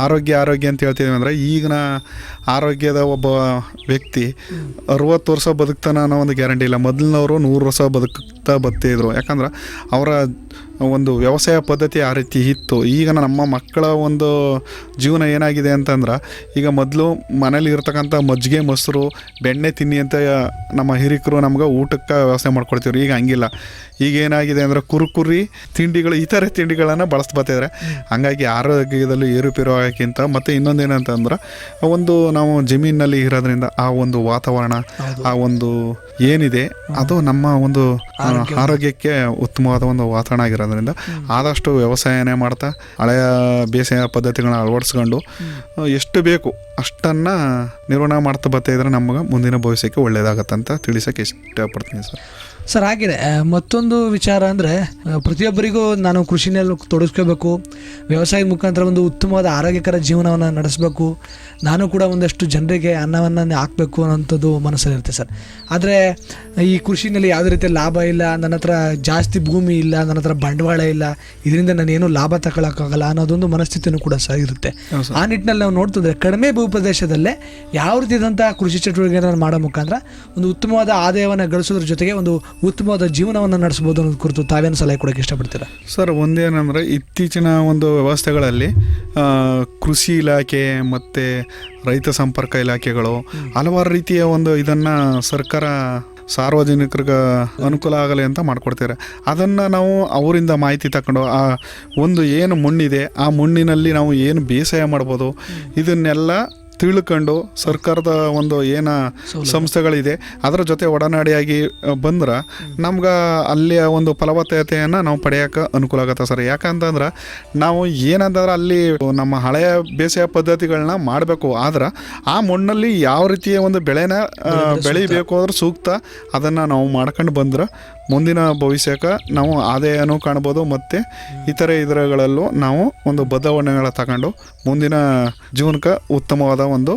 Speaker 4: ಆರೋಗ್ಯ ಆರೋಗ್ಯ ಅಂತ ಹೇಳ್ತೀವಿ ಅಂದರೆ ಈಗಿನ ಆರೋಗ್ಯದ ಒಬ್ಬ ವ್ಯಕ್ತಿ ಅರುವತ್ತು ವರ್ಷ ಬದುಕ್ತಾನ ಅನ್ನೋ ಒಂದು ಗ್ಯಾರಂಟಿ ಇಲ್ಲ. ಮೊದಲಿನವರು ನೂರು ವರ್ಷ ಬದುಕ್ತಾ ಬರ್ತಿದ್ರು. ಯಾಕಂದ್ರೆ ಅವರ ಒಂದು ವ್ಯವಸಾಯ ಪದ್ಧತಿ ಆ ರೀತಿ ಇತ್ತು. ಈಗ ನಮ್ಮ ಮಕ್ಕಳ ಒಂದು ಜೀವನ ಏನಾಗಿದೆ ಅಂತಂದ್ರೆ, ಈಗ ಮೊದಲು ಮನೇಲಿ ಇರ್ತಕ್ಕಂಥ ಮಜ್ಜಿಗೆ, ಮೊಸರು, ಬೆಣ್ಣೆ ತಿನ್ನಿ ಅಂತ ನಮ್ಮ ಹಿರಿಕರು ನಮ್ಗೆ ಊಟಕ್ಕೆ ವ್ಯವಸ್ಥೆ ಮಾಡ್ಕೊಡ್ತೀವ್ರಿ ಈಗ ಹಂಗಿಲ್ಲ. ಈಗ ಏನಾಗಿದೆ ಅಂದರೆ ಕುರುಕುರಿ ತಿಂಡಿಗಳು ಈ ಥರ ತಿಂಡಿಗಳನ್ನು ಬಳಸ್ತಾ ಬರ್ತಿದ್ದಾರೆ ಹಂಗಾಗಿ ಆರೋಗ್ಯದಲ್ಲಿ ಏರುಪೇರು ಆಗೋಕ್ಕಿಂತ ಮತ್ತು ಇನ್ನೊಂದು ಏನಂತಂದ್ರೆ ಒಂದು ನಾವು ಜಮೀನಿನಲ್ಲಿ ಇರೋದ್ರಿಂದ ಆ ಒಂದು ವಾತಾವರಣ ಆ ಒಂದು ಏನಿದೆ ಅದು ನಮ್ಮ ಒಂದು ಆರೋಗ್ಯಕ್ಕೆ ಉತ್ತಮವಾದ ಒಂದು ವಾತಾವರಣ ಆಗಿರೋದ್ರಿಂದ ಆದಷ್ಟು ವ್ಯವಸಾಯನೇ ಮಾಡ್ತಾ ಹಳೆಯ ಬೇಸಾಯ ಪದ್ಧತಿಗಳನ್ನ ಅಳವಡಿಸ್ಕೊಂಡು ಎಷ್ಟು ಬೇಕು ಅಷ್ಟನ್ನು ನಿರ್ವಹಣೆ ಮಾಡ್ತಾ ಬರ್ತಾ ಇದ್ರೆ ನಮಗೆ ಮುಂದಿನ ಭವಿಷ್ಯಕ್ಕೆ ಒಳ್ಳೆಯದಾಗತ್ತಂತ ಅಂತ ತಿಳಿಸೋಕೆ ಇಷ್ಟಪಡ್ತೀನಿ ಸರ್.
Speaker 3: ಸರ್ ಆಗಿದೆ ಮತ್ತೊಂದು ವಿಚಾರ ಅಂದರೆ ಪ್ರತಿಯೊಬ್ಬರಿಗೂ ನಾನು ಕೃಷಿನಲ್ಲಿ ತೊಡಗಿಸ್ಕೋಬೇಕು. ವ್ಯವಸಾಯದ ಮುಖಾಂತರ ಒಂದು ಉತ್ತಮವಾದ ಆರೋಗ್ಯಕರ ಜೀವನವನ್ನು ನಡೆಸಬೇಕು. ನಾನು ಕೂಡ ಒಂದಷ್ಟು ಜನರಿಗೆ ಅನ್ನವನ್ನು ಹಾಕಬೇಕು ಅನ್ನೋಂಥದ್ದು ಮನಸ್ಸಲ್ಲಿರುತ್ತೆ ಸರ್. ಆದರೆ ಈ ಕೃಷಿನಲ್ಲಿ ಯಾವುದೇ ರೀತಿಯ ಲಾಭ ಇಲ್ಲ ನನ್ನ ಹತ್ರ ಜಾಸ್ತಿ ಭೂಮಿ ಇಲ್ಲ ನನ್ನ ಹತ್ರ ಬಂಡವಾಳ ಇಲ್ಲ ಇದರಿಂದ ನಾನು ಏನೂ ಲಾಭ ತಗೊಳಕ್ಕಾಗಲ್ಲ ಅನ್ನೋದೊಂದು ಮನಸ್ಥಿತಿನೂ ಕೂಡ ಸರ್ ಇರುತ್ತೆ. ಆ ನಿಟ್ಟಿನಲ್ಲಿ ನಾವು ನೋಡ್ತಿದ್ರೆ ಕಡಿಮೆ ಭೂಪ್ರದೇಶದಲ್ಲೇ ಯಾವ ರೀತಿಯಾದಂಥ ಕೃಷಿ ಚಟುವಟಿಕೆಗಳನ್ನು ಮಾಡೋ ಮುಖಾಂತರ ಒಂದು ಉತ್ತಮವಾದ ಆದಾಯವನ್ನು ಗಳಿಸೋದ್ರ ಜೊತೆಗೆ ಒಂದು ಉತ್ತಮವಾದ ಜೀವನವನ್ನು ನಡೆಸಬಹುದು ಅನ್ನೋದು ಕುರಿತು ತಾವೇನು ಸಲಹೆ ಕೊಡೋಕೆ ಇಷ್ಟಪಡ್ತೀರಾ?
Speaker 4: ಸರ್ ಒಂದೇನಂದರೆ ಇತ್ತೀಚಿನ ಒಂದು ವ್ಯವಸ್ಥೆಗಳಲ್ಲಿ ಕೃಷಿ ಇಲಾಖೆ ಮತ್ತು ರೈತ ಸಂಪರ್ಕ ಇಲಾಖೆಗಳು ಹಲವಾರು ರೀತಿಯ ಒಂದು ಇದನ್ನು ಸರ್ಕಾರ ಸಾರ್ವಜನಿಕರಿಗೆ ಅನುಕೂಲ ಆಗಲಿ ಅಂತ ಮಾಡಿಕೊಡ್ತಾರೆ. ಅದನ್ನು ನಾವು ಅವರಿಂದ ಮಾಹಿತಿ ತಗೊಂಡು ಆ ಒಂದು ಏನು ಮಣ್ಣಿದೆ ಆ ಮಣ್ಣಿನಲ್ಲಿ ನಾವು ಏನು ಬೇಸಾಯ ಮಾಡ್ಬೋದು ಇದನ್ನೆಲ್ಲ ತಿಳ್ಕೊಂಡು ಸರ್ಕಾರದ ಒಂದು ಏನ ಸಂಸ್ಥೆಗಳಿದೆ ಅದರ ಜೊತೆ ಒಡನಾಡಿಯಾಗಿ ಬಂದ್ರೆ ನಮ್ಗೆ ಅಲ್ಲಿಯ ಒಂದು ಫಲವತ್ತತೆಯನ್ನು ನಾವು ಪಡೆಯೋಕೆ ಅನುಕೂಲ ಆಗುತ್ತೆ ಸರ್. ಯಾಕಂತಂದ್ರೆ ನಾವು ಏನಂತಂದ್ರೆ ಅಲ್ಲಿ ನಮ್ಮ ಹಳೆಯ ಬೇಸಾಯ ಪದ್ಧತಿಗಳನ್ನ ಮಾಡಬೇಕು ಆದ್ರೆ ಆ ಮಣ್ಣಲ್ಲಿ ಯಾವ ರೀತಿಯ ಒಂದು ಬೆಳೆನ ಬೆಳಿಬೇಕು ಅಂದ್ರೆ ಸೂಕ್ತ ಅದನ್ನು ನಾವು ಮಾಡ್ಕೊಂಡು ಬಂದ್ರೆ ಮುಂದಿನ ಭವಿಷ್ಯಕ್ಕೆ ನಾವು ಆದಾಯನೂ ಕಾಣ್ಬೋದು ಮತ್ತು ಇತರೆ ಇದರಗಳಲ್ಲೂ ನಾವು ಒಂದು ಬದಲಾವಣೆಗಳ ತಗೊಂಡು ಮುಂದಿನ ಜೀವನಕ್ಕೆ ಉತ್ತಮವಾದ ಒಂದು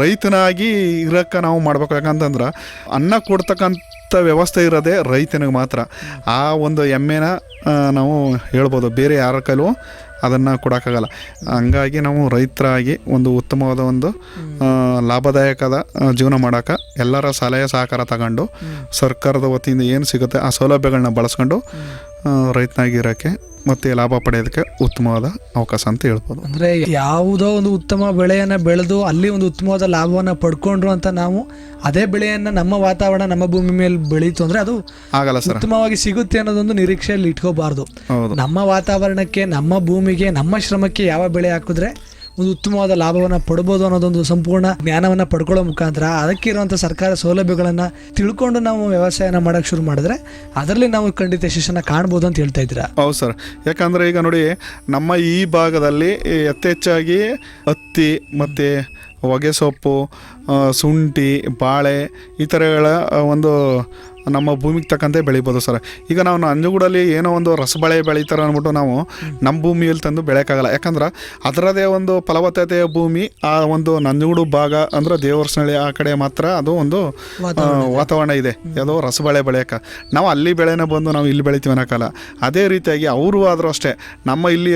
Speaker 4: ರೈತನಾಗಿ ಇರೋಕ್ಕೆ ನಾವು ಮಾಡ್ಬೇಕು. ಯಾಕಂತಂದ್ರೆ ಅನ್ನ ಕೊಡ್ತಕ್ಕಂಥ ವ್ಯವಸ್ಥೆ ಇರೋದೇ ರೈತನಿಗೆ ಮಾತ್ರ ಆ ಒಂದು ಎಮ್ಮೆನ ನಾವು ಹೇಳ್ಬೋದು ಬೇರೆ ಯಾರ ಕೈಲೂ ಅದನ್ನು ಕೊಡೋಕ್ಕಾಗಲ್ಲ. ಹಂಗಾಗಿ ನಾವು ರೈತರಾಗಿ ಒಂದು ಉತ್ತಮವಾದ ಒಂದು ಲಾಭದಾಯಕದ ಜೀವನ ಮಾಡೋಕೆ ಎಲ್ಲರ ಸಲಹೆ ಸಹಕಾರ ತಗೊಂಡು ಸರ್ಕಾರದ ವತಿಯಿಂದ ಏನು ಸಿಗುತ್ತೆ ಆ ಸೌಲಭ್ಯಗಳನ್ನ ಬಳಸ್ಕೊಂಡು ರೈತನಾಗಿರೋಕ್ಕೆ ಮತ್ತು ಲಾಭ ಪಡೆಯೋದಕ್ಕೆ ಉತ್ತಮವಾದ ಅವಕಾಶ ಅಂತ ಹೇಳ್ಬೋದು.
Speaker 3: ಅಂದರೆ ಯಾವುದೋ ಒಂದು ಉತ್ತಮ ಬೆಳೆಯನ್ನು ಬೆಳೆದು ಅಲ್ಲಿ ಒಂದು ಉತ್ತಮವಾದ ಲಾಭವನ್ನು ಪಡ್ಕೊಂಡ್ರು ಅಂತ ನಾವು ಅದೇ ಬೆಳೆಯನ್ನು ನಮ್ಮ ವಾತಾವರಣ ನಮ್ಮ ಭೂಮಿ ಮೇಲೆ ಬೆಳೀತು ಅಂದರೆ ಅದು
Speaker 4: ಆಗಲ್ಲ ಸರ್.
Speaker 3: ಉತ್ತಮವಾಗಿ ಸಿಗುತ್ತೆ ಅನ್ನೋದೊಂದು ನಿರೀಕ್ಷೆಯಲ್ಲಿ ಇಟ್ಕೋಬಾರ್ದು. ನಮ್ಮ ವಾತಾವರಣಕ್ಕೆ ನಮ್ಮ ಭೂಮಿಗೆ ನಮ್ಮ ಶ್ರಮಕ್ಕೆ ಯಾವ ಬೆಳೆ ಹಾಕಿದ್ರೆ ಒಂದು ಉತ್ತಮವಾದ ಲಾಭವನ್ನು ಪಡ್ಬೋದು ಅನ್ನೋದೊಂದು ಸಂಪೂರ್ಣ ಜ್ಞಾನವನ್ನು ಪಡ್ಕೊಳ್ಳೋ ಮುಖಾಂತರ ಅದಕ್ಕೆ ಇರುವಂಥ ಸರ್ಕಾರ ಸೌಲಭ್ಯಗಳನ್ನು ತಿಳ್ಕೊಂಡು ನಾವು ವ್ಯವಸಾಯನ ಮಾಡೋಕ್ಕೆ ಶುರು ಮಾಡಿದ್ರೆ ಅದರಲ್ಲಿ ನಾವು ಖಂಡಿತ ಯಶಸ್ಸನ್ನು ಕಾಣ್ಬೋದು ಅಂತ ಹೇಳ್ತಾ ಇದ್ದೀರಾ?
Speaker 4: ಹೌದು ಸರ್. ಯಾಕಂದರೆ ಈಗ ನೋಡಿ, ನಮ್ಮ ಈ ಭಾಗದಲ್ಲಿ ಯಥೇಚ್ಛಾಗಿ ಹತ್ತಿ ಮತ್ತು ಹೊಗೆ ಸೊಪ್ಪು ಶುಂಠಿ, ಬಾಳೆ ಈ ಥರಗಳ ಒಂದು ನಮ್ಮ ಭೂಮಿಗೆ ತಕ್ಕಂತೆ ಬೆಳಿಬೋದು ಸರ್. ಈಗ ನಾವು ನಂಜುಗೂಡಲ್ಲಿ ಏನೋ ಒಂದು ರಸಬಳೆ ಬೆಳೀತಾರೆ ಅಂದ್ಬಿಟ್ಟು ನಾವು ನಮ್ಮ ಭೂಮಿಯಲ್ಲಿ ತಂದು ಬೆಳೆಯೋಕ್ಕಾಗಲ್ಲ. ಯಾಕಂದ್ರೆ ಅದರದೇ ಒಂದು ಫಲವತ್ತತೆಯ ಭೂಮಿ ಆ ಒಂದು ನಂಜುಗೂಡು ಭಾಗ ಅಂದ್ರೆ ದೇವರ್ಸನಹಳ್ಳಿ ಆ ಕಡೆ ಮಾತ್ರ ಅದು ಒಂದು ವಾತಾವರಣ ಇದೆ. ಯಾವುದೋ ರಸಬಳೆ ಬೆಳೆಯೋಕೆ ನಾವು ಅಲ್ಲಿ ಬೆಳೆನ ಬಂದು ನಾವು ಇಲ್ಲಿ ಬೆಳಿತೀವಿ ಅನ್ನೋಕ್ಕಲ್ಲ. ಅದೇ ರೀತಿಯಾಗಿ ಅವರು ಆದರೂ ಅಷ್ಟೇ ನಮ್ಮ ಇಲ್ಲಿ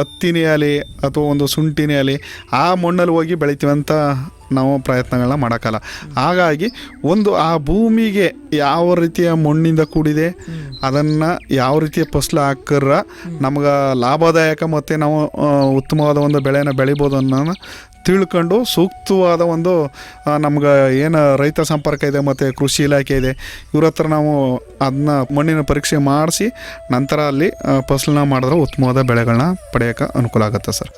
Speaker 4: ಹತ್ತಿನೇ ಆಗಲಿ ಅಥವಾ ಒಂದು ಶುಂಠಿನೇ ಆಗಲಿ ಆ ಮಣ್ಣಲ್ಲಿ ಹೋಗಿ ಬೆಳಿತೀವಿ ಅಂತ ನಾವು ಪ್ರಯತ್ನಗಳನ್ನ ಮಾಡೋಕ್ಕಲ್ಲ. ಹಾಗಾಗಿ ಒಂದು ಆ ಭೂಮಿಗೆ ಯಾವ ರೀತಿಯ ಮಣ್ಣಿಂದ ಕೂಡಿದೆ, ಅದನ್ನು ಯಾವ ರೀತಿಯ ಫಸಲು ಹಾಕ್ರ ನಮ್ಗೆ ಲಾಭದಾಯಕ ಮತ್ತು ನಾವು ಉತ್ತಮವಾದ ಒಂದು ಬೆಳೆನ ಬೆಳಿಬೋದು ಅನ್ನೋದನ್ನ ತಿಳ್ಕೊಂಡು ಸೂಕ್ತವಾದ ಒಂದು ನಮ್ಗೆ ಏನು ರೈತ ಸಂಪರ್ಕ ಇದೆ ಮತ್ತು ಕೃಷಿ ಇಲಾಖೆ ಇದೆ, ಇವ್ರ ಹತ್ರ ನಾವು ಅದನ್ನ ಮಣ್ಣಿನ ಪರೀಕ್ಷೆ ಮಾಡಿಸಿ ನಂತರ ಅಲ್ಲಿ ಫಸಲನ್ನ ಮಾಡಿದ್ರೆ ಉತ್ತಮವಾದ ಬೆಳೆಗಳನ್ನ ಪಡೆಯೋಕೆ ಅನುಕೂಲ ಆಗುತ್ತೆ ಸರ್.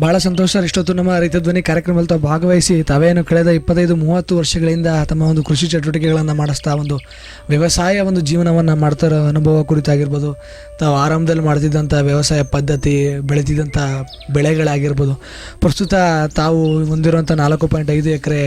Speaker 3: ಬಹಳ ಸಂತೋಷ ಇಷ್ಟೊತ್ತು ನಮ್ಮ ರೈತ ಧ್ವನಿ ಕಾರ್ಯಕ್ರಮದಲ್ಲಿ ತಾವು ಭಾಗವಹಿಸಿ ತಾವೇನು ಕಳೆದ ಇಪ್ಪತ್ತೈದು, ಮೂವತ್ತು ವರ್ಷಗಳಿಂದ ತಮ್ಮ ಒಂದು ಕೃಷಿ ಚಟುವಟಿಕೆಗಳನ್ನು ಮಾಡಿಸ್ತಾ ಒಂದು ವ್ಯವಸಾಯ ಒಂದು ಜೀವನವನ್ನು ಮಾಡ್ತಾರೋ ಅನುಭವ ಕುರಿತಾಗಿರ್ಬೋದು. ತಾವು ಆರಂಭದಲ್ಲಿ ಮಾಡ್ತಿದ್ದಂಥ ವ್ಯವಸಾಯ ಪದ್ಧತಿ ಬೆಳೆದಿದ್ದಂಥ ಬೆಳೆಗಳಾಗಿರ್ಬೋದು. ಪ್ರಸ್ತುತ ತಾವು ಹೊಂದಿರುವಂಥ ನಾಲ್ಕು ಪಾಯಿಂಟ್ ಐದು ಎಕರೆ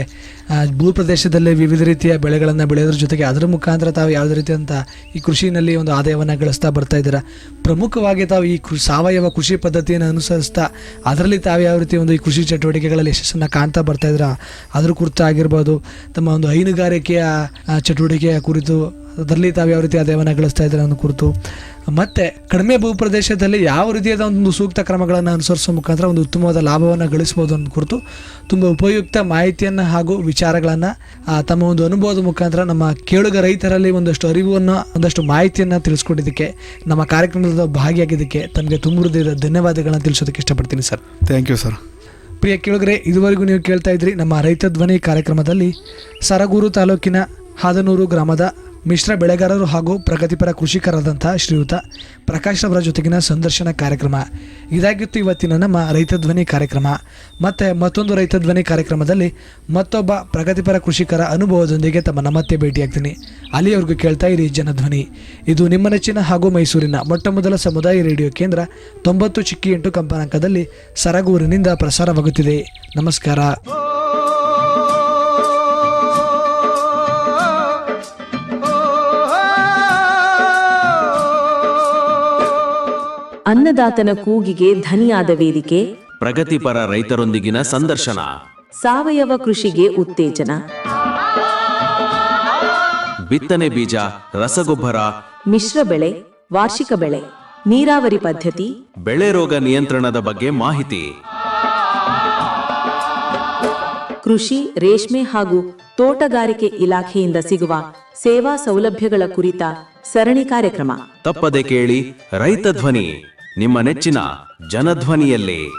Speaker 3: ಭೂ ಪ್ರದೇಶದಲ್ಲಿ ವಿವಿಧ ರೀತಿಯ ಬೆಳೆಗಳನ್ನು ಬೆಳೆಯೋದ್ರ ಜೊತೆಗೆ ಅದರ ಮುಖಾಂತರ ತಾವು ಯಾವುದೇ ರೀತಿಯಂಥ ಈ ಕೃಷಿನಲ್ಲಿ ಒಂದು ಆದಾಯವನ್ನು ಗಳಿಸ್ತಾ ಬರ್ತಾ ಇದ್ದೀರಾ? ಪ್ರಮುಖವಾಗಿ ತಾವು ಈ ಕೃ ಸಾವಯವ ಕೃಷಿ ಪದ್ಧತಿಯನ್ನು ಅನುಸರಿಸ್ತಾ ಅದರಲ್ಲಿ ತಾವು ಯಾವ ರೀತಿ ಒಂದು ಈ ಕೃಷಿ ಚಟುವಟಿಕೆಗಳಲ್ಲಿ ಯಶಸ್ಸನ್ನು ಕಾಣ್ತಾ ಬರ್ತಾ ಇದ್ದೀರಾ? ಅದ್ರ ಕುರಿತು ಆಗಿರ್ಬೋದು, ತಮ್ಮ ಒಂದು ಹೈನುಗಾರಿಕೆಯ ಚಟುವಟಿಕೆಯ ಕುರಿತು, ಅದರಲ್ಲಿ ತಾವು ಯಾವ ರೀತಿ ಆದಾಯವನ್ನು ಗಳಿಸ್ತಾ ಇದ್ದೀರಾ ಅನ್ನೋ ಕುರಿತು. ಮತ್ತೆ ಕಡಿಮೆ ಭೂಪ್ರದೇಶದಲ್ಲಿ ಯಾವ ರೀತಿಯಾದ ಒಂದು ಸೂಕ್ತ ಕ್ರಮಗಳನ್ನು ಅನುಸರಿಸೋ ಮುಖಾಂತರ ಒಂದು ಉತ್ತಮವಾದ ಲಾಭವನ್ನು ಗಳಿಸಬಹುದು ಅನ್ನೋ ಕುರಿತು ತುಂಬ ಉಪಯುಕ್ತ ಮಾಹಿತಿಯನ್ನು ಹಾಗೂ ವಿಚಾರಗಳನ್ನು ತಮ್ಮ ಒಂದು ಅನುಭವದ ಮುಖಾಂತರ ನಮ್ಮ ಕೇಳುಗ ರೈತರಲ್ಲಿ ಒಂದಷ್ಟು ಅರಿವನ್ನು ಒಂದಷ್ಟು ಮಾಹಿತಿಯನ್ನು ತಿಳಿಸ್ಕೊಟ್ಟಿದ್ದಕ್ಕೆ ನಮ್ಮ ಕಾರ್ಯಕ್ರಮದ ಭಾಗಿಯಾಗಿದ್ದಕ್ಕೆ ತಮಗೆ ತುಂಬ ಹೃದಯದ ಧನ್ಯವಾದಗಳನ್ನು ತಿಳಿಸೋದಕ್ಕೆ ಇಷ್ಟಪಡ್ತೀನಿ ಸರ್.
Speaker 4: ಥ್ಯಾಂಕ್ ಯು ಸರ್
Speaker 3: ಪ್ರಿಯ ಕೇಳುಗರೆ ಇದುವರೆಗೂ ನೀವು ಕೇಳ್ತಾ ಇದ್ರಿ ನಮ್ಮ ರೈತ ಧ್ವನಿ ಕಾರ್ಯಕ್ರಮದಲ್ಲಿ ಸರಗೂರು ತಾಲೂಕಿನ ಹಾದನೂರು ಗ್ರಾಮದ ಮಿಶ್ರ ಬೆಳೆಗಾರರು ಹಾಗೂ ಪ್ರಗತಿಪರ ಕೃಷಿಕರಾದಂಥ ಶ್ರೀಯುತ ಪ್ರಕಾಶ್ ಅವರ ಜೊತೆಗಿನ ಸಂದರ್ಶನ ಕಾರ್ಯಕ್ರಮ. ಇದಾಗಿತ್ತು ಇವತ್ತಿನ ನಮ್ಮ ರೈತ ಧ್ವನಿ ಕಾರ್ಯಕ್ರಮ. ಮತ್ತು ಮತ್ತೊಂದು ರೈತ ಧ್ವನಿ ಕಾರ್ಯಕ್ರಮದಲ್ಲಿ ಮತ್ತೊಬ್ಬ ಪ್ರಗತಿಪರ ಕೃಷಿಕರ ಅನುಭವದೊಂದಿಗೆ ತಮ್ಮ ಮತ್ತೆ ಭೇಟಿಯಾಗ್ತೀನಿ. ಅಲ್ಲಿಯವರೆಗೂ ಕೇಳ್ತಾ ಇರಿ ಜನಧ್ವನಿ. ಇದು ನಿಮ್ಮ ನೆಚ್ಚಿನ ಹಾಗೂ ಮೈಸೂರಿನ ಮೊಟ್ಟ ಮೊದಲ ಸಮುದಾಯ ರೇಡಿಯೋ ಕೇಂದ್ರ ತೊಂಬತ್ತು ಚಿಕ್ಕಿ ಎಂಟು ಕಂಪನಾಂಕದಲ್ಲಿ ಸರಗೂರಿನಿಂದ ಪ್ರಸಾರವಾಗುತ್ತಿದೆ. ನಮಸ್ಕಾರ.
Speaker 1: ಅನ್ನದಾತನ ಕೂಗಿಗೆ ಧನಿಯಾದ ವೇದಿಕೆ
Speaker 2: ಪ್ರಗತಿಪರ ರೈತರೊಂದಿಗಿನ ಸಂದರ್ಶನ.
Speaker 1: ಸಾವಯವ ಕೃಷಿಗೆ ಉತ್ತೇಜನ.
Speaker 2: ಬಿತ್ತನೆ ಬೀಜ ರಸಗೊಬ್ಬರ.
Speaker 1: ಮಿಶ್ರ ಬೆಳೆ ವಾರ್ಷಿಕ ಬೆಳೆ ನೀರಾವರಿ ಪದ್ಧತಿ.
Speaker 2: ಬೆಳೆ ರೋಗ ನಿಯಂತ್ರಣದ ಬಗ್ಗೆ ಮಾಹಿತಿ.
Speaker 1: ಕೃಷಿ ರೇಷ್ಮೆ ಹಾಗೂ ತೋಟಗಾರಿಕೆ ಇಲಾಖೆಯಿಂದ ಸಿಗುವ ಸೇವಾ ಸೌಲಭ್ಯಗಳ ಕುರಿತ ಸರಣಿ ಕಾರ್ಯಕ್ರಮ.
Speaker 2: ತಪ್ಪದೆ ಕೇಳಿ ರೈತ ಧ್ವನಿ. ನಿಮ್ಮ ನೆಚ್ಚಿನ ಜನಧ್ವನಿಯಲ್ಲಿ.